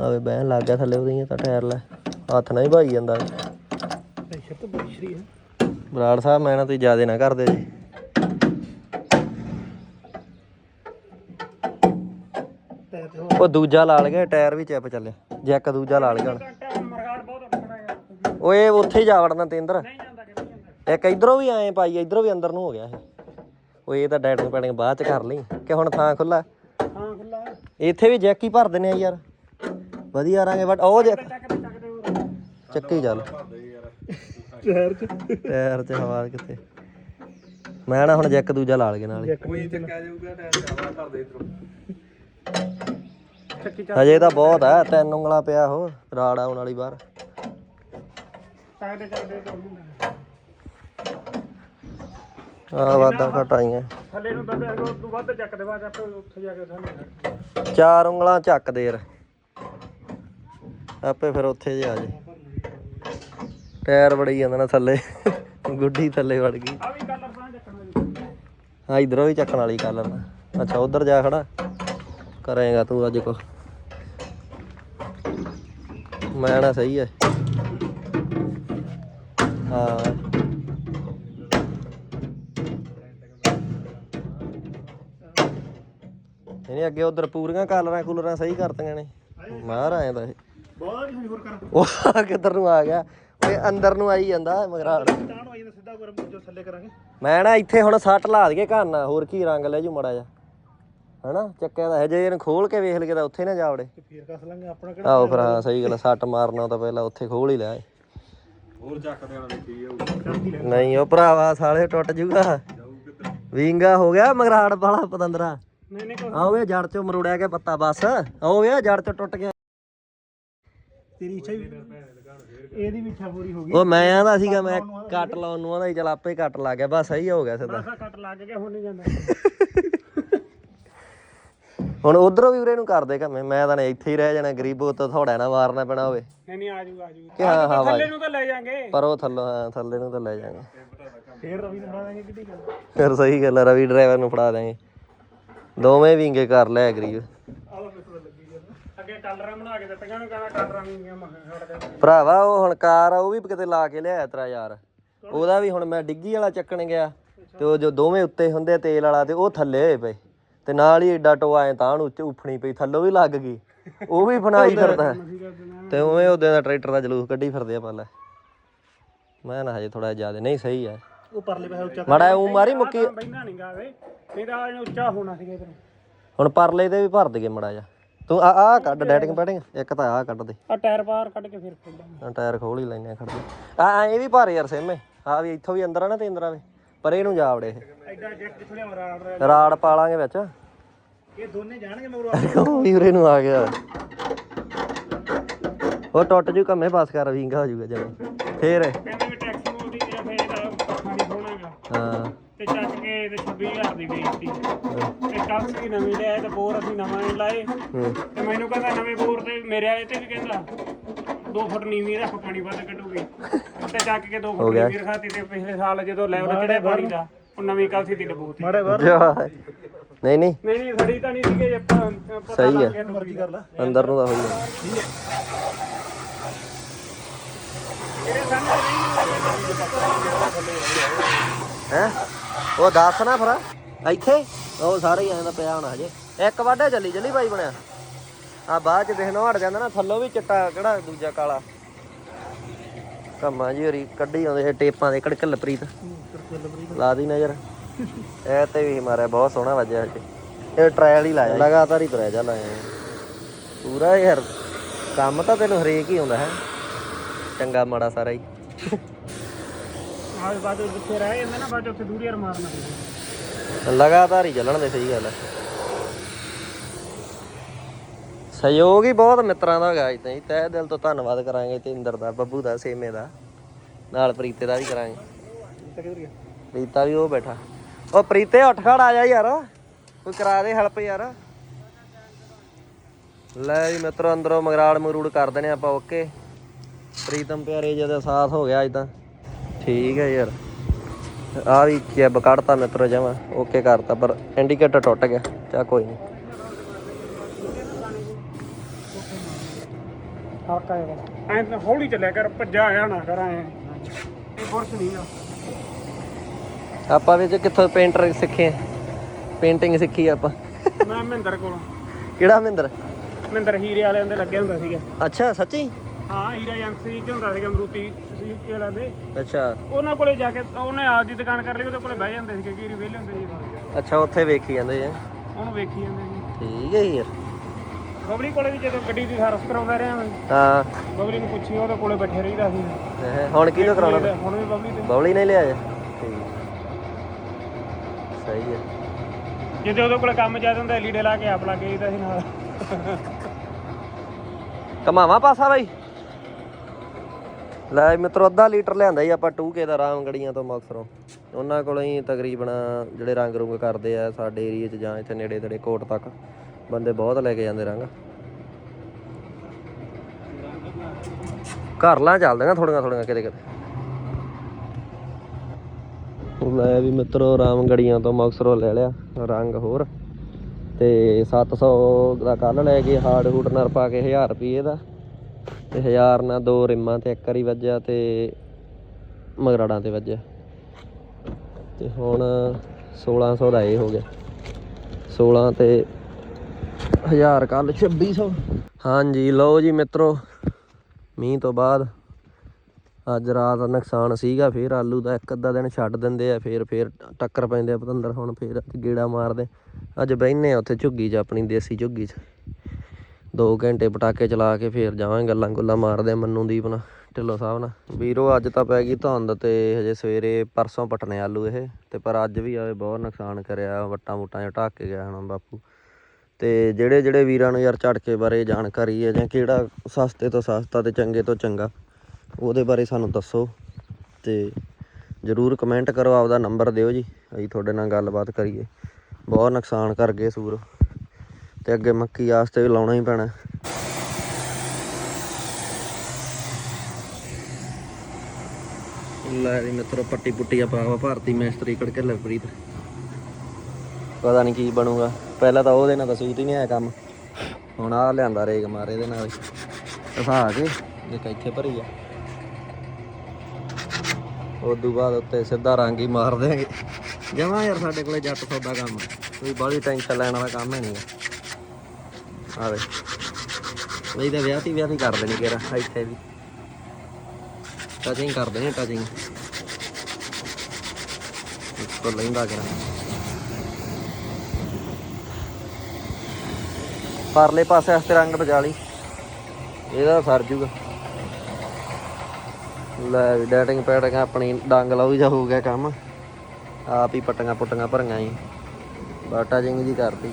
ਆਵੇ ਬਹਿਣ ਲੱਗ ਗਿਆ ਥੱਲੇ ਉਹਦੀਆਂ ਤਾਂ ਟਾਇਰ ਲੈ। ਹੱਥ ਨਾਲ ਹੀ ਭਾਈ ਜਾਂਦਾ। ਪ੍ਰੈਸ਼ਰ ਤਾਂ ਬੜੀ ਸ਼ਰੀ ਹੈ ਬਰਾੜ ਸਾਹਿਬ ਮੈਂ ਨਾ ਤੁਸੀਂ ਜ਼ਿਆਦੇ ਨਾ ਕਰਦੇ ਜੀ। ਉਹ ਦੂਜਾ ਲਾ ਗਿਆ ਟਾਇਰ ਵੀ ਚਿਪ ਚੱਲਿਆ। ਜੈਕ ਦੂਜਾ ਲਾ ਗਿਆ। ਓਏ ਉੱਥੇ ਹੀ ਜਾ ਵੜਨਾ ਤੇਂਦਰ ਇੱਕ ਇਧਰੋਂ ਵੀ ਆਏ ਪਾਈ ਇਧਰੋਂ ਵੀ ਅੰਦਰ ਨੂੰ ਹੋ ਗਿਆ ਇਹ। ਓਏ ਇਹ ਤਾਂ ਡੈਟਿੰਗ ਪੈਟਿੰਗ ਬਾਅਦ ਚ ਕਰ ਲਈ। ਕਿ ਹੁਣ ਥਾਂ ਖੁੱਲਾ ਹਾਂ ਖੁੱਲਾ ਇੱਥੇ ਵੀ ਜੈਕ ਹੀ ਭਰ ਦਿੰਨੇ ਆ ਯਾਰ। ਵਧੀਆ ਰਾਂਗੇ ਬਟ ਉਹ ਜੇ ਚੱਕਦੇ ਚੱਕਦੇ ਹੋਰ ਚੱਕੀ ਚੱਲ। ਸ਼ਹਿਰ ਚ। ਟਾਇਰ 'ਚ ਹਵਾ ਕਿੱਥੇ? ਮੈਂ ਨਾ ਹੁਣ ਜੈਕ ਦੂਜਾ ਲਾ ਲਗੇ ਨਾਲ ਹੀ। ਕੋਈ ਚੱਕਿਆ ਜਾਊਗਾ ਟਾਇਰ ਹਵਾ ਭਰ ਦੇ ਇਧਰੋਂ। ਚੱਕੀ ਹਜੇ ਤਾਂ ਬਹੁਤ ਹੈ ਤਿੰਨ ਉਂਗਲਾਂ ਪਿਆ ਉਹ ਰਾੜ ਆਉਣ ਵਾਲੀ ਬਾਹਰ। ਆ ਵਾਦਾ ਘਟਾਈਆਂ ਥੱਲੇ ਨੂੰ ਦੱਬਿਆ ਉਹ ਤੋਂ ਵੱਧ ਚੱਕਦੇ ਬਾਅਦ ਆਪੇ ਉੱਥੇ ਜਾ ਕੇ ਥੱਲੇ ਚਾਰ ਉਂਗਲਾਂ ਚੱਕ ਦੇ ਯਾਰ। ਆਪੇ ਫਿਰ ਉੱਥੇ ਜੇ ਆ ਜੇ। ਟਾਇਰ ਵੜੀ ਜਾਂਦਾ ਨਾ ਥੱਲੇ। ਗੁੱਡੀ ਥੱਲੇ ਵੜ ਗਈ। ਆ ਵੀ ਕਲਰ ਤਾਂ ਚੱਕਣਾ ਜੀ ਹਾਂ ਇਧਰੋਂ ਵੀ ਚੱਕਣ ਵਾਲੀ ਕਲਰ ਅੱਛਾ ਉਧਰ ਜਾ ਖੜਾ। ਕਰੇਗਾ ਤੂੰ ਅੱਜ ਕੋ ਮੈਂ ਨਾ ਸਹੀ ਹੈ ਹਾਂ। ਇਹਨੇ ਅੱਗੇ ਉਧਰ ਪੂਰੀਆਂ ਕਲਰਾਂ ਕੂਲਰਾਂ ਸਹੀ ਕਰਤੀਆਂ ਨੇ। ਮਾਰ ਆਏ ਤਾਂ ਇਹ। ਬਹੁਤ ਹੋਰ ਕਰ। ਉਹ ਕਿੱਧਰ ਨੂੰ ਆ ਗਿਆ? ਓਏ ਅੰਦਰ ਨੂੰ ਆਈ ਜਾਂਦਾ ਮਗਰਾੜ ਤਾਂ ਨੂੰ ਆਈ ਸਿੱਧਾ ਗਰਮ ਜੋ ਥੱਲੇ ਕਰਾਂਗੇ। ਮੈਂ ਨਾ ਇੱਥੇ ਹੁਣ ਸੱਟ ਲਾ ਦਈਏ ਘਾਨਾ ਹੋਰ ਕੀ ਰੰਗ ਲੈ ਜੂ ਮੜਾ ਜਾ ਹਨਾ? ਚੱਕਿਆ ਤਾਂ ਹੈ ਜੇ ਇਹਨੂੰ ਖੋਲ ਕੇ ਵੇਖ ਲਈਏ ਤਾਂ ਉੱਥੇ ਨਾ ਜਾ ਵੜੇ ਤੇ ਫੇਰ ਕਸ ਲਾਂਗੇ ਆਪਣਾ ਕਿਹੜਾ ਆਹੋ ਫਿਰ ਹਾਂ ਸਹੀ ਗੱਲ ਆ, ਸੱਟ ਮਾਰਨਾ ਤਾਂ ਪਹਿਲਾਂ ਉੱਥੇ ਖੋਲ ਹੀ ਲੈ ਹੋਰ ਚੱਕਦੇ ਵਾਲਾ ਦੇਖੀ ਜਾਊ ਨਹੀਂ ਉਹ ਭਰਾਵਾ ਸਾਲੇ ਟੁੱਟ ਜੂਗਾ। ਵਿੰਗਾ ਹੋ ਗਿਆ ਮਗਰਾੜ ਵਾਲਾ ਪਤੰਦਰਾ। ਨਹੀਂ ਨਹੀਂ ਆਹ ਵੇ ਜੜ ਚੋਂ ਮਰੋੜਿਆ ਕੇ ਪੱਤਾ ਬਸ। ਆਹ ਵੇ ਜੜ ਚੋਂ ਟੁੱਟ ਗਿਆ। ਤੇਰੀ ਇੱਛਾ ਹੀ ਇਹਦੀ ਵੀ ਇੱਛਾ ਪੂਰੀ ਹੋ ਗਈ। ਉਹ ਮੈਂ ਆਂਦਾ ਸੀਗਾ ਮੈਂ ਕੱਟ ਲਾਉਣ ਨੂੰ ਆਂਦਾ ਚਲ ਆਪੇ ਕੱਟ ਲਾ ਗਿਆ ਬਸ ਸਹੀ ਹੋ ਗਿਆ ਸਿੱਧਾ। ਆਸਾ ਕੱਟ ਲੱਗ ਗਿਆ ਹੁਣ ਨਹੀਂ ਜਾਂਦਾ। [laughs] ਹੁਣ ਉਧਰੋਂ ਵੀ ਉਰੇ ਨੂੰ ਕਰਦੇ ਕੰਮੇ ਮੈਂ ਤਾਂ ਇੱਥੇ ਹੀ ਰਹਿ ਜਾਣਾ ਗਰੀਬੋ ਤੋਂ ਥੋੜਾ ਨਾ ਮਾਰਨਾ ਪੈਣਾ ਹੋਵੇ। ਨਹੀਂ ਨਹੀਂ ਆ ਜਾਊਗਾ ਆ ਹਾਂ ਹਾਂ ਥੱਲੇ ਨੂੰ ਤਾਂ ਲੈ ਜਾਾਂਗੇ। ਪਰ ਉਹ ਥੱਲੋਂ ਹਾਂ ਥੱਲੇ ਨੂੰ ਤਾਂ ਲੈ ਜਾਾਂਗੇ। ਫੇਰ ਰਵੀ ਨੂੰ ਫੜਾ ਦਾਂਗੇ ਕਿੱਡੀ ਗੱਲ। ਫਿਰ ਸਹੀ ਗੱਲ ਰਵੀ ਡਰਾਈਵਰ ਨੂੰ ਫੜਾ ਦਾਂਗੇ। ਦੋਵੇਂ ਵਿੰਗੇ ਕਰ ਲੈ ਗਰੀਬ ਆਹ ਮਿੱਤਰ ਲੱਗੀ ਜਾਂਦਾ ਅੱਗੇ ਕਲਰਾਂ ਬਣਾ ਕੇ ਦਿੱਤੀਆਂ ਨੂੰ ਕਹਿੰਦਾ ਕਲਰਾਂ ਨਹੀਂ ਗਿਆ ਮੈਂ ਛੱਡ ਦੇ ਭਰਾਵਾ ਉਹ ਹੁਣ ਕਾਰ ਆ ਉਹ ਵੀ ਕਿਤੇ ਲਾ ਕੇ ਲਿਆਇਆ ਤੇਰਾ ਯਾਰ। ਉਹਦਾ ਵੀ ਹੁਣ ਮੈਂ ਡਿੱਗੀ ਵਾਲਾ ਚੱਕਣ ਗਿਆ ਤੇ ਉਹ ਜੋ ਦੋਵੇਂ ਉੱਤੇ ਹੁੰਦੇ ਤੇਲ ਵਾਲਾ ਤੇ ਉਹ ਥੱਲੇ ਹੋਏ ਪਏ। ਤੇ ਨਾਲ ਹੀ ਏਡਾ ਟੋਆ ਐ ਤਾਂ ਨੂੰ ਉੱਚ ਉਫਣੀ ਪਈ ਥੱਲੋਂ ਵੀ ਲੱਗ ਗਈ। ਉਹ ਵੀ ਫਨਾਈ ਫਿਰਦਾ। ਤੇ ਉਵੇਂ ਉਹਦੇ ਦਾ ਟਰੈਕਟਰ ਦਾ ਜਲੂਸ ਕੱਢੀ ਫਿਰਦੇ ਆ ਪਹਿਲਾਂ ਮੈਂ ਨਾ ਹਜੇ ਥੋੜਾ ਜ਼ਿਆਦਾ ਨਹੀਂ ਸਹੀ ਆ। ਉਹ ਪਰਲੇ ਪਾਸੇ ਉੱਚਾ ਮਾੜਾ ਉਹ ਮਾਰੀ ਮੁੱਕੀ। ਬੈਠਾ ਨਹੀਂ ਗਾਵੇ ਨਹੀਂ ਤਾਂ ਆਹ ਉੱਚਾ ਹੋਣਾ ਸੀਗਾ ਇਧਰ। ਹੁਣ ਪਰਲੇ ਤੇ ਵੀ ਭਰ ਦਈਏ ਮੜਾ ਜਾ ਤੂੰ ਆ ਆ ਕੱਢ ਡੈਟਿੰਗ ਪੈਟਿੰਗ। ਇੱਕ ਤਾਂ ਆ ਕੱਢ ਦੇ। ਆ ਟਾਇਰ ਬਾਹਰ ਕੱਢ ਕੇ ਫਿਰ ਖੋਲਾਂਗੇ ਆ ਟਾਇਰ ਖੋਲ ਹੀ ਲੈਣੇ ਖੜ ਜਾ। ਆ ਆ ਇਹ ਵੀ ਭਾਰੇ ਯਾਰ ਸੇਮੇ ਆ ਵੀ ਇੱਥੋਂ ਵੀ ਅੰਦਰ ਆ ਨਾ ਤੇ ਅੰਦਰ ਆਵੇ ਪਰ ਇਹਨੂੰ ਜਾ ਵੜੇ ਐਡਾ ਜੈਕ ਕਿੱਥੋਂ ਲਿਆਵਾਂ ਰਾੜ ਰਿਹਾ ਰਾੜ ਪਾ ਲਾਂਗੇ ਵਿੱਚ। ਇਹ ਦੋਨੇ ਜਾਣਗੇ ਮਗਰੋਂ [laughs] ਵੀ ਉਰੇ ਨੂੰ ਆ ਗਿਆ। ਉਹ ਟੁੱਟ ਜੂ ਕੰਮੇ ਪਾਸ ਕਰ ਵਿੰਗਾ ਹੋ ਜੂਗਾ ਜਮਾ ਫੇਰ। ਕਹਿੰਦੇ ਵੀ ਟੈਕਸ ਨੂੰ ਦੀ ਜਾਂ ਫਿਰ ਖਾਣੀ ਹੋਣਾਗਾ ਹਾਂ। ਤੇ ਚੱਕ ਕੇ ਤੇ 26000 ਦੀ ਵੇਚਤੀ ਤੇ ਕੱਸ ਵੀ ਨਵੀਂ ਲਿਆਏ ਤੇ ਬੋਰ ਅਸੀਂ ਨਵਾਂ ਨਹੀਂ ਲਾਏ। ਹੂੰ। ਤੇ ਮੈਨੂੰ ਕਹਿੰਦਾ ਨਵੇਂ ਬੋਰ ਤੇ ਮੇਰੇ ਵਾਲੇ ਤੇ ਵੀ ਕਹਿੰਦਾ 2 ਫੁੱਟ ਨੀਵੀਂ ਰੱਖ ਪਾਣੀ ਵੱਧ ਕੱਢੂਗੀ। ਤੇ ਚੱਕ ਕੇ 2 ਫੁੱਟ ਨੀਵੀਂ ਰਖਾਤੀ ਤੇ ਪਿਛਲੇ ਸਾਲ ਜਦੋਂ ਲੈਵਲ ਚੜਿਆ ਪਾਣੀ ਦਾ ਉਹ ਨਵੀਂ ਕਲਸੀ ਦੀ ਡਬੂਤੀ ਮਾੜੇ ਜਾ। ਨਹੀਂ ਨਹੀਂ। ਨਹੀਂ ਨਹੀਂ ਸੜੀ ਤਾਂ ਨਹੀਂ ਸੀਗੇ ਆਪਾਂ ਪਤਾ ਸਹੀ ਲੱਗ ਹੈ। ਗਿਆ ਮਰਜ਼ੀ ਕਰ ਲੈ। ਅੰਦਰ ਨੂੰ ਤਾਂ ਹੋਈ ਜਾਣਾ। ਹੈਂ? ਉਹ ਦੱਸ ਨਾ ਫਿਰ। ਇੱਥੇ? ਉਹ ਸਾਰੇ ਹੀ ਐਂ ਦਾ ਪਿਆ ਹੋਣਾ ਹਜੇ। ਇੱਕ ਵਾਢੇ ਚੱਲੀ ਚੱਲੀ ਬਾਈ ਬਣਿਆ। ਆ ਬਾਅਦ ਚ ਦੇਖਣੋਂ ਹਟ ਜਾਂਦਾ ਨਾ, ਥੱਲੋਂ ਵੀ ਚਿੱਟਾ ਕਿਹੜਾ ਦੂਜਾ ਕਾਲਾ। ਕੰਮਾਂ ਜੀ ਹੋਰੀ, ਕੱਢੀ ਆਉਂਦੇ ਟੇਪਾਂ ਦੇ ਕੜਕ ਲਪਰੀਤ। ਲਾ ਦੀ ਨਜ਼ਰ। ਇਹ ਤੇ ਵੀ ਮਾਰਿਆ, ਬਹੁਤ ਸੋਹਣਾ ਵੱਜਿਆ ਅੱਜ ਇਹ ਟ੍ਰਾਇਲ ਹੀ ਲਾਇਆ ਲਗਾਤਾਰ ਹੀ ਤੁਰਿਆ ਜਾ ਲਾਇਆ ਪੂਰਾ ਯਾਰ, ਕੰਮ ਤਾਂ ਤੈਨੂੰ ਹਰੇਕ ਹੀ ਆਉਂਦਾ ਹੈ। ਚੰਗਾ ਮਾੜਾ ਸਾਰਾ ਹੀ। ਆਹ ਬਾਅਦ ਵਿੱਚ ਜਿੱਥੇ ਰਹਿ ਜਾਂਦਾ ਨਾ ਬਾਅਦ ਚ ਉੱਥੇ ਦੂਰੀ ਯਾਰ ਮਾਰਨਾ ਪੈਂਦਾ। ਲਗਾਤਾਰ ਹੀ ਚੱਲਣ ਦੇ ਸਹੀ ਗੱਲ ਹੈ। ਸਹਿਯੋਗ ਹੀ ਬਹੁਤ ਮਿੱਤਰਾਂ ਦਾ ਹੈਗਾ ਇਦਾਂ ਹੀ। ਤਹਿ ਦਿਲ ਤੋਂ ਧੰਨਵਾਦ ਕਰਾਂਗੇ ਤੇ ਇੰਦਰ ਦਾ ਬੱਬੂ ਦਾ ਸੇਮੇ ਦਾ। ਨਾਲ ਪ੍ਰੀਤੇ ਦਾ ਵੀ ਕਰਾਂਗੇ। ਤੇ ਕਿਧਰ ਗਿਆ? ਪ੍ਰੀਤਾ ਵੀ ਉਹ ਬੈਠਾ। ਉਹ ਪ੍ਰੀਤੇ ਉੱਠ ਖੜ ਆ ਜਾ ਯਾਰ। ਕੋਈ ਕਰਾ ਦੇ ਹੈਲਪ ਯਾਰ। ਲੈ ਜੀ ਮਿੱਤਰੋ ਅੰਦਰੋਂ ਮਗਰਾੜ ਮਗਰੂੜ ਕਰ ਦਨੇ ਆਪਾਂ ਓਕੇ। ਪ੍ਰੀਤਮ ਪਿਆਰੇ ਜੀ ਦਾ ਸਾਥ ਹੋ ਗਿਆ ਅੱਜ ਤਾਂ ਠੀਕ ਹੈ ਯਾਰ। ਆ ਵੀ ਜੈਬ ਕੱਢਤਾ ਮਿੱਤਰੋ ਜਮਾ। ਓਕੇ ਕਰਤਾ ਪਰ ਇੰਡੀਕੇਟਰ ਟੁੱਟ ਗਿਆ। ਚਾ ਕੋਈ ਨਹੀਂ ਹਲਕਾ ਜਿਹਾ ਐਂ ਤਾਂ ਹੌਲੀ ਚੱਲਿਆ ਕਰ ਭੱਜਾ ਆਇਆ ਨਾ ਕਰ ਐਂ। ਇਹ ਫੋਰਸ ਨਹੀਂ ਆ। ਆਪਾਂ ਵਿੱਚ ਕਿੱਥੋਂ ਪੇਂਟਰ ਸਿੱਖੇ ਪੇਂਟਿੰਗ ਸਿੱਖੀ ਆਪਾਂ। ਮੈਂ ਮਹਿੰਦਰ ਕੋਲੋਂ। ਕਿਹੜਾ ਮਹਿੰਦਰ? ਮਹਿੰਦਰ ਹੀਰੇ ਵਾਲਿਆਂ ਦੇ ਲੱਗੇ ਹੁੰਦਾ ਸੀਗਾ। ਅੱਛਾ ਸੱਚੀ? ਹਾਂ ਹੀਰਾ ਏਜੰਸੀ ਚ ਹੁੰਦਾ ਸੀਗਾ ਮਰੂਤੀ ਸੁਜ਼ੂਕੀ ਵਾਲਿਆਂ ਦੇ ਅੱਛਾ। ਉਹਨਾਂ ਕੋਲੇ ਜਾ ਕੇ ਉਹਨੇ ਆਪ ਦੀ ਦੁਕਾਨ ਕਰ ਲਈ ਉਹਦੇ ਕੋਲੇ ਬਹਿ ਜਾਂਦੇ ਸੀਗੇ ਕੀ ਵਿਹਲੇ ਹੁੰਦੇ ਸੀ ਅੱਛਾ ਉੱਥੇ ਵੇਖੀ ਜਾਂਦੇ ਆ ਉਹਨੂੰ ਵੇਖੀ ਜਾਂਦੇ ਸੀ। ਠੀਕ ਹੈ ਯਾਰ ਬਬਲੀ ਕੋਲੇ ਵੀ ਜਦੋਂ ਗੱਡੀ ਦੀ ਸਰਵਿਸ ਕਰਾਉਂਦਾ ਰਿਹਾ ਮੈਂ ਹਾਂ। ਬਬਲੀ ਨੂੰ ਪੁੱਛੀ ਉਹਦੇ ਕੋਲੇ ਬੈਠੇ ਰਹੀਦਾ ਸੀ। ਇਹ ਹੁਣ ਕੀ ਤੋਂ ਕਰਾਉਣਾ? ਤੇ ਹੁਣ ਵੀ ਬਬਲੀ ਤੇ। ਬੌਲੀ ਨਹੀਂ ਲਿਆਇਆ। ਠੀਕ। ਸਹੀ ਹੈ। ਜਦੋਂ ਉਹਦੇ ਕੋਲੇ ਕੰਮ ਜ਼ਿਆਦਾ ਹੁੰਦਾ ਲੀੜੇ ਲਾ ਕੇ ਆਪ ਲਾ ਕੇ ਆਈਦਾ ਸੀ ਨਾਲ। ਕਮਾਵਾ ਪਾਸਾ ਬਾਈ? ਲੈ ਮਿੱਤਰੋ, ਅੱਧਾ ਲੀਟਰ ਲਿਆਂਦਾ ਜੀ ਆਪਾਂ 2K ਦਾ, ਰਾਮਗੜੀਆਂ ਤੋਂ ਮਕਸਰੋਂ ਉਹਨਾਂ ਕੋਲੋਂ ਹੀ ਤਕਰੀਬਨ ਜਿਹੜੇ ਰੰਗ ਰੁੰਗ ਕਰਦੇ ਆ ਸਾਡੇ ਏਰੀਆ 'ਚ ਜਾਂ ਇੱਥੇ ਨੇੜੇ ਤੇੜੇ ਕੋਟ ਤੱਕ, ਬੰਦੇ ਬਹੁਤ ਲੈ ਕੇ ਜਾਂਦੇ ਰੰਗ। ਘਰ ਲਾਂ ਚੱਲਦੀਆਂ ਥੋੜੀਆਂ ਥੋੜੀਆਂ, ਕਿਤੇ ਕਿਤੇ। ਲੈ ਵੀ ਮਿੱਤਰੋ, ਰਾਮਗੜੀਆਂ ਤੋਂ ਮਕਸਰੋਂ ਲੈ ਲਿਆ ਰੰਗ ਹੋਰ। ਤੇ 700 ਦਾ ਕੱਲ ਲੈ ਕੇ ਹਾਰਡ ਹੂਟ ਨਰ ਪਾ ਕੇ 1000 ਰੁਪਏ ਦਾ। ਤੇ ਹਜ਼ਾਰ ਨਾਲ ਦੋ ਰਿੰਮਾਂ ਤੇ ਇੱਕ ਵਾਰੀ ਵੱਜਿਆ ਤੇ ਮਗਰਾੜਾਂ ਤੇ ਵੱਜਿਆ। ਤੇ ਹੁਣ 1600 ਦਾ ਇਹ ਹੋ ਗਿਆ। 16 ਤੇ 1000 ਕੱਲ 2600 ਹਾਂਜੀ, ਲਓ ਜੀ ਮਿੱਤਰੋ, ਮੀਂਹ ਤੋਂ ਬਾਅਦ ਅੱਜ ਰਾਤ ਨੁਕਸਾਨ ਸੀਗਾ, ਫੇਰ ਆਲੂ ਦਾ ਇੱਕ ਅੱਧਾ ਦਿਨ ਛੱਡ ਦਿੰਦੇ ਆ, ਫੇਰ ਫੇਰ ਟੱਕਰ ਪੈਂਦੇ ਆ ਪਤੰਦਰ, ਹੁਣ ਫੇਰ ਗੇੜਾ ਮਾਰਦੇ। ਅੱਜ ਬਹਿਨੇ ਆ ਉੱਥੇ ਝੁੱਗੀ 'ਚ, ਆਪਣੀ ਦੇਸੀ ਝੁੱਗੀ 'ਚ। 2 ਘੰਟੇ ਪਟਾਕੇ ਚਲਾ ਕੇ ਫੇਰ ਜਾਵਾਂਗੇ, ਗੱਲਾਂ ਗੁੱਲਾਂ ਮਾਰਦੇ ਆ ਮੰਨੂ ਦੀਪ ਨਾਲ, ਢਿੱਲੋਂ ਸਾਹਿਬ ਨਾਲ। ਵੀਰੋ, ਅੱਜ ਤਾਂ ਪੈ ਗਈ ਧੁੰਦ ਤੇ ਹਜੇ ਸਵੇਰੇ ਪਰਸੋਂ ਪਟਨੇ ਆਲੂ ਇਹ, ਤੇ ਪਰ ਅੱਜ ਵੀ ਆਵੇ ਬਹੁਤ ਨੁਕਸਾਨ ਕਰਿਆ, ਵੱਟਾਂ ਵੁੱਟਾਂ 'ਚ ਢੱਕ ਕੇ ਗਿਆ ਹੁਣ ਬਾਪੂ। ਤੇ ਜਿਹੜੇ ਜਿਹੜੇ ਵੀਰਾਂ ਨੂੰ ਯਾਰ ਝਟਕੇ ਬਾਰੇ ਜਾਣਕਾਰੀ ਹੈ ਜਾਂ ਕਿਹੜਾ ਸਸਤੇ ਤੋਂ ਸਸਤਾ ਤੇ ਚੰਗੇ ਤੋਂ ਚੰਗਾ, ਉਹਦੇ ਬਾਰੇ ਸਾਨੂੰ ਦੱਸੋ। ਤੇ ਜਰੂਰ ਕਮੈਂਟ ਕਰੋ, ਆਪਦਾ ਨੰਬਰ ਦਿਓ ਜੀ, ਅਸੀਂ ਤੁਹਾਡੇ ਨਾਲ ਗੱਲਬਾਤ ਕਰੀਏ। ਬਹੁਤ ਨੁਕਸਾਨ ਕਰ ਗਏ ਸੂਰ ਤੇ ਅੱਗੇ ਮੱਕੀ ਆਸਤੇ ਵੀ ਲਾਉਣਾ ਹੀ ਪੈਣਾ। ਲੈ ਜੀ ਮਿੱਤਰੋ ਪੱਟੀ ਪੁੱਟੀ ਆ ਪਾਵਾ ਭਾਰਤੀ ਮੈਸਤਰੀ ਕੜਕੇ ਲਵਪ੍ਰੀਤ ਪਤਾ ਨਹੀਂ ਕੀ ਬਣੂਗਾ। ਪਹਿਲਾਂ ਤਾਂ ਉਹਦੇ ਨਾਲ ਤਾਂ ਸੂਤ ਹੀ ਨਹੀਂ ਆਇਆ ਕੰਮ। ਹੁਣ ਆ ਲਿਆਂਦਾ ਰੇਗ ਮਾਰੇ ਦੇ ਨਾਲ ਘਸਾ ਕੇ ਦੇਖ ਇੱਥੇ ਭਰੀ ਆ। ਉਦੋਂ ਬਾਅਦ ਉੱਤੇ ਸਿੱਧਾ ਰੰਗ ਹੀ ਮਾਰ ਦੇਾਂਗੇ ਜਮਾ ਯਾਰ ਸਾਡੇ ਕੋਲੇ ਜੱਟ ਸੌਦਾ ਕੰਮ ਕੋਈ ਬਾਹਲੀ ਟੈਨਸ਼ਨ ਲੈਣ ਵਾਲਾ ਕੰਮ ਹੈ ਨਹੀਂ ਆਵੇ ਵਿਆਹ ਤਾਂ ਵਿਆਹਤੀ ਵਿਆਹਤੀ ਕਰ ਦੇਣੀ ਕਿਰਾ ਇੱਥੇ ਵੀ। ਟਚਿੰਗ ਕਰ ਦੇਣੀ ਟਚਿੰਗ ਇੱਕੋ ਲੈਂਦਾ ਕਰਾਂ। ਪਰਲੇ ਪਾਸੇ ਵਾਸਤੇ ਰੰਗ ਬਜਾ ਲਈ। ਇਹਦਾ ਸਰ ਜੂਗਾ। ਲੈ ਵੀ ਡੈਟਿੰਗ ਪੈਟਿੰਗ ਆਪਣੀ ਡੰਗ ਲਾਉ ਜਾ ਹੋ ਗਿਆ ਕੰਮ। ਆਪ ਹੀ ਪੱਟੀਆਂ ਪੁੱਟੀਆਂ ਭਰੀਆਂ ਹੀ ਬਾਟਾ ਜਿੰਗ ਜੀ ਕਰਦੀ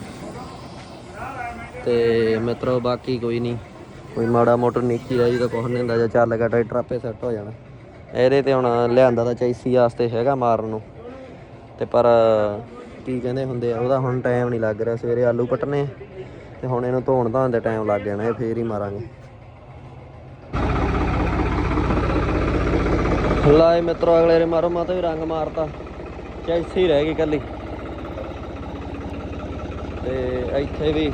ਤੇ ਮਿੱਤਰੋ ਬਾਕੀ ਕੋਈ ਨਹੀਂ। ਕੋਈ ਮਾੜਾ ਮੋਟਰ ਨੀਚੀ ਰਹੀ ਤਾਂ ਕੁਛ ਨਹੀਂ ਹੁੰਦਾ, ਜੇ ਚੱਲ ਗਿਆ ਟਰੈਕਟਰ ਆਪੇ ਸੈੱਟ ਹੋ ਜਾਣਾ। ਇਹਦੇ ਤੇ ਹੁਣ ਲਿਆਂਦਾ ਤਾਂ ਚੈਸੀ ਵਾਸਤੇ ਹੈਗਾ ਮਾਰਨ ਨੂੰ। ਤੇ ਪਰ ਕੀ ਕਹਿੰਦੇ ਹੁੰਦੇ ਆ, ਉਹਦਾ ਹੁਣ ਟਾਈਮ ਨਹੀਂ ਲੱਗ ਰਿਹਾ, ਸਵੇਰੇ ਆਲੂ ਪਟਨੇ ਤੇ ਹੁਣ ਇਹਨੂੰ ਧੋਣ ਧਾਣ ਦੇ ਟਾਈਮ ਲੱਗ ਜਾਣਾ, ਇਹ ਫੇਰ ਹੀ ਮਾਰਾਂਗੇ। ਲਾਏ ਮਿੱਤਰੋ, ਅਗਲੇ ਰੇ ਮਾਰੋ ਮਾਤਾ ਵੀ ਰੰਗ ਮਾਰਤਾ। ਚੈਸੀ ਰਹਿ ਗਈ ਕੱਲੀ। ਤੇ ਇੱਥੇ ਵੀ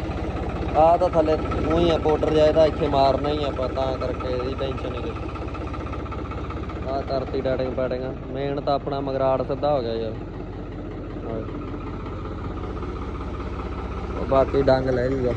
ਆ ਤਾਂ ਥੱਲੇ ਉਹੀ ਆ ਪਾਊਡਰ ਜਾਏ ਤਾਂ ਇੱਥੇ ਮਾਰਨਾ ਹੀ ਆਪਾਂ, ਤਾਂ ਕਰਕੇ ਇਹਦੀ ਟੈਨਸ਼ਨ ਨਹੀਂ ਕੋਈ ਆ ਕਰਤੀ ਡੈਟਿੰਗ ਪੈਟਿੰਗ ਮੇਨ ਤਾਂ ਆਪਣਾ ਮਗਰਾੜ ਸਿੱਧਾ ਹੋ ਗਿਆ ਯਾਰ। ਬਾਕੀ ਡੰਗ ਲੈ ਜੂਗਾ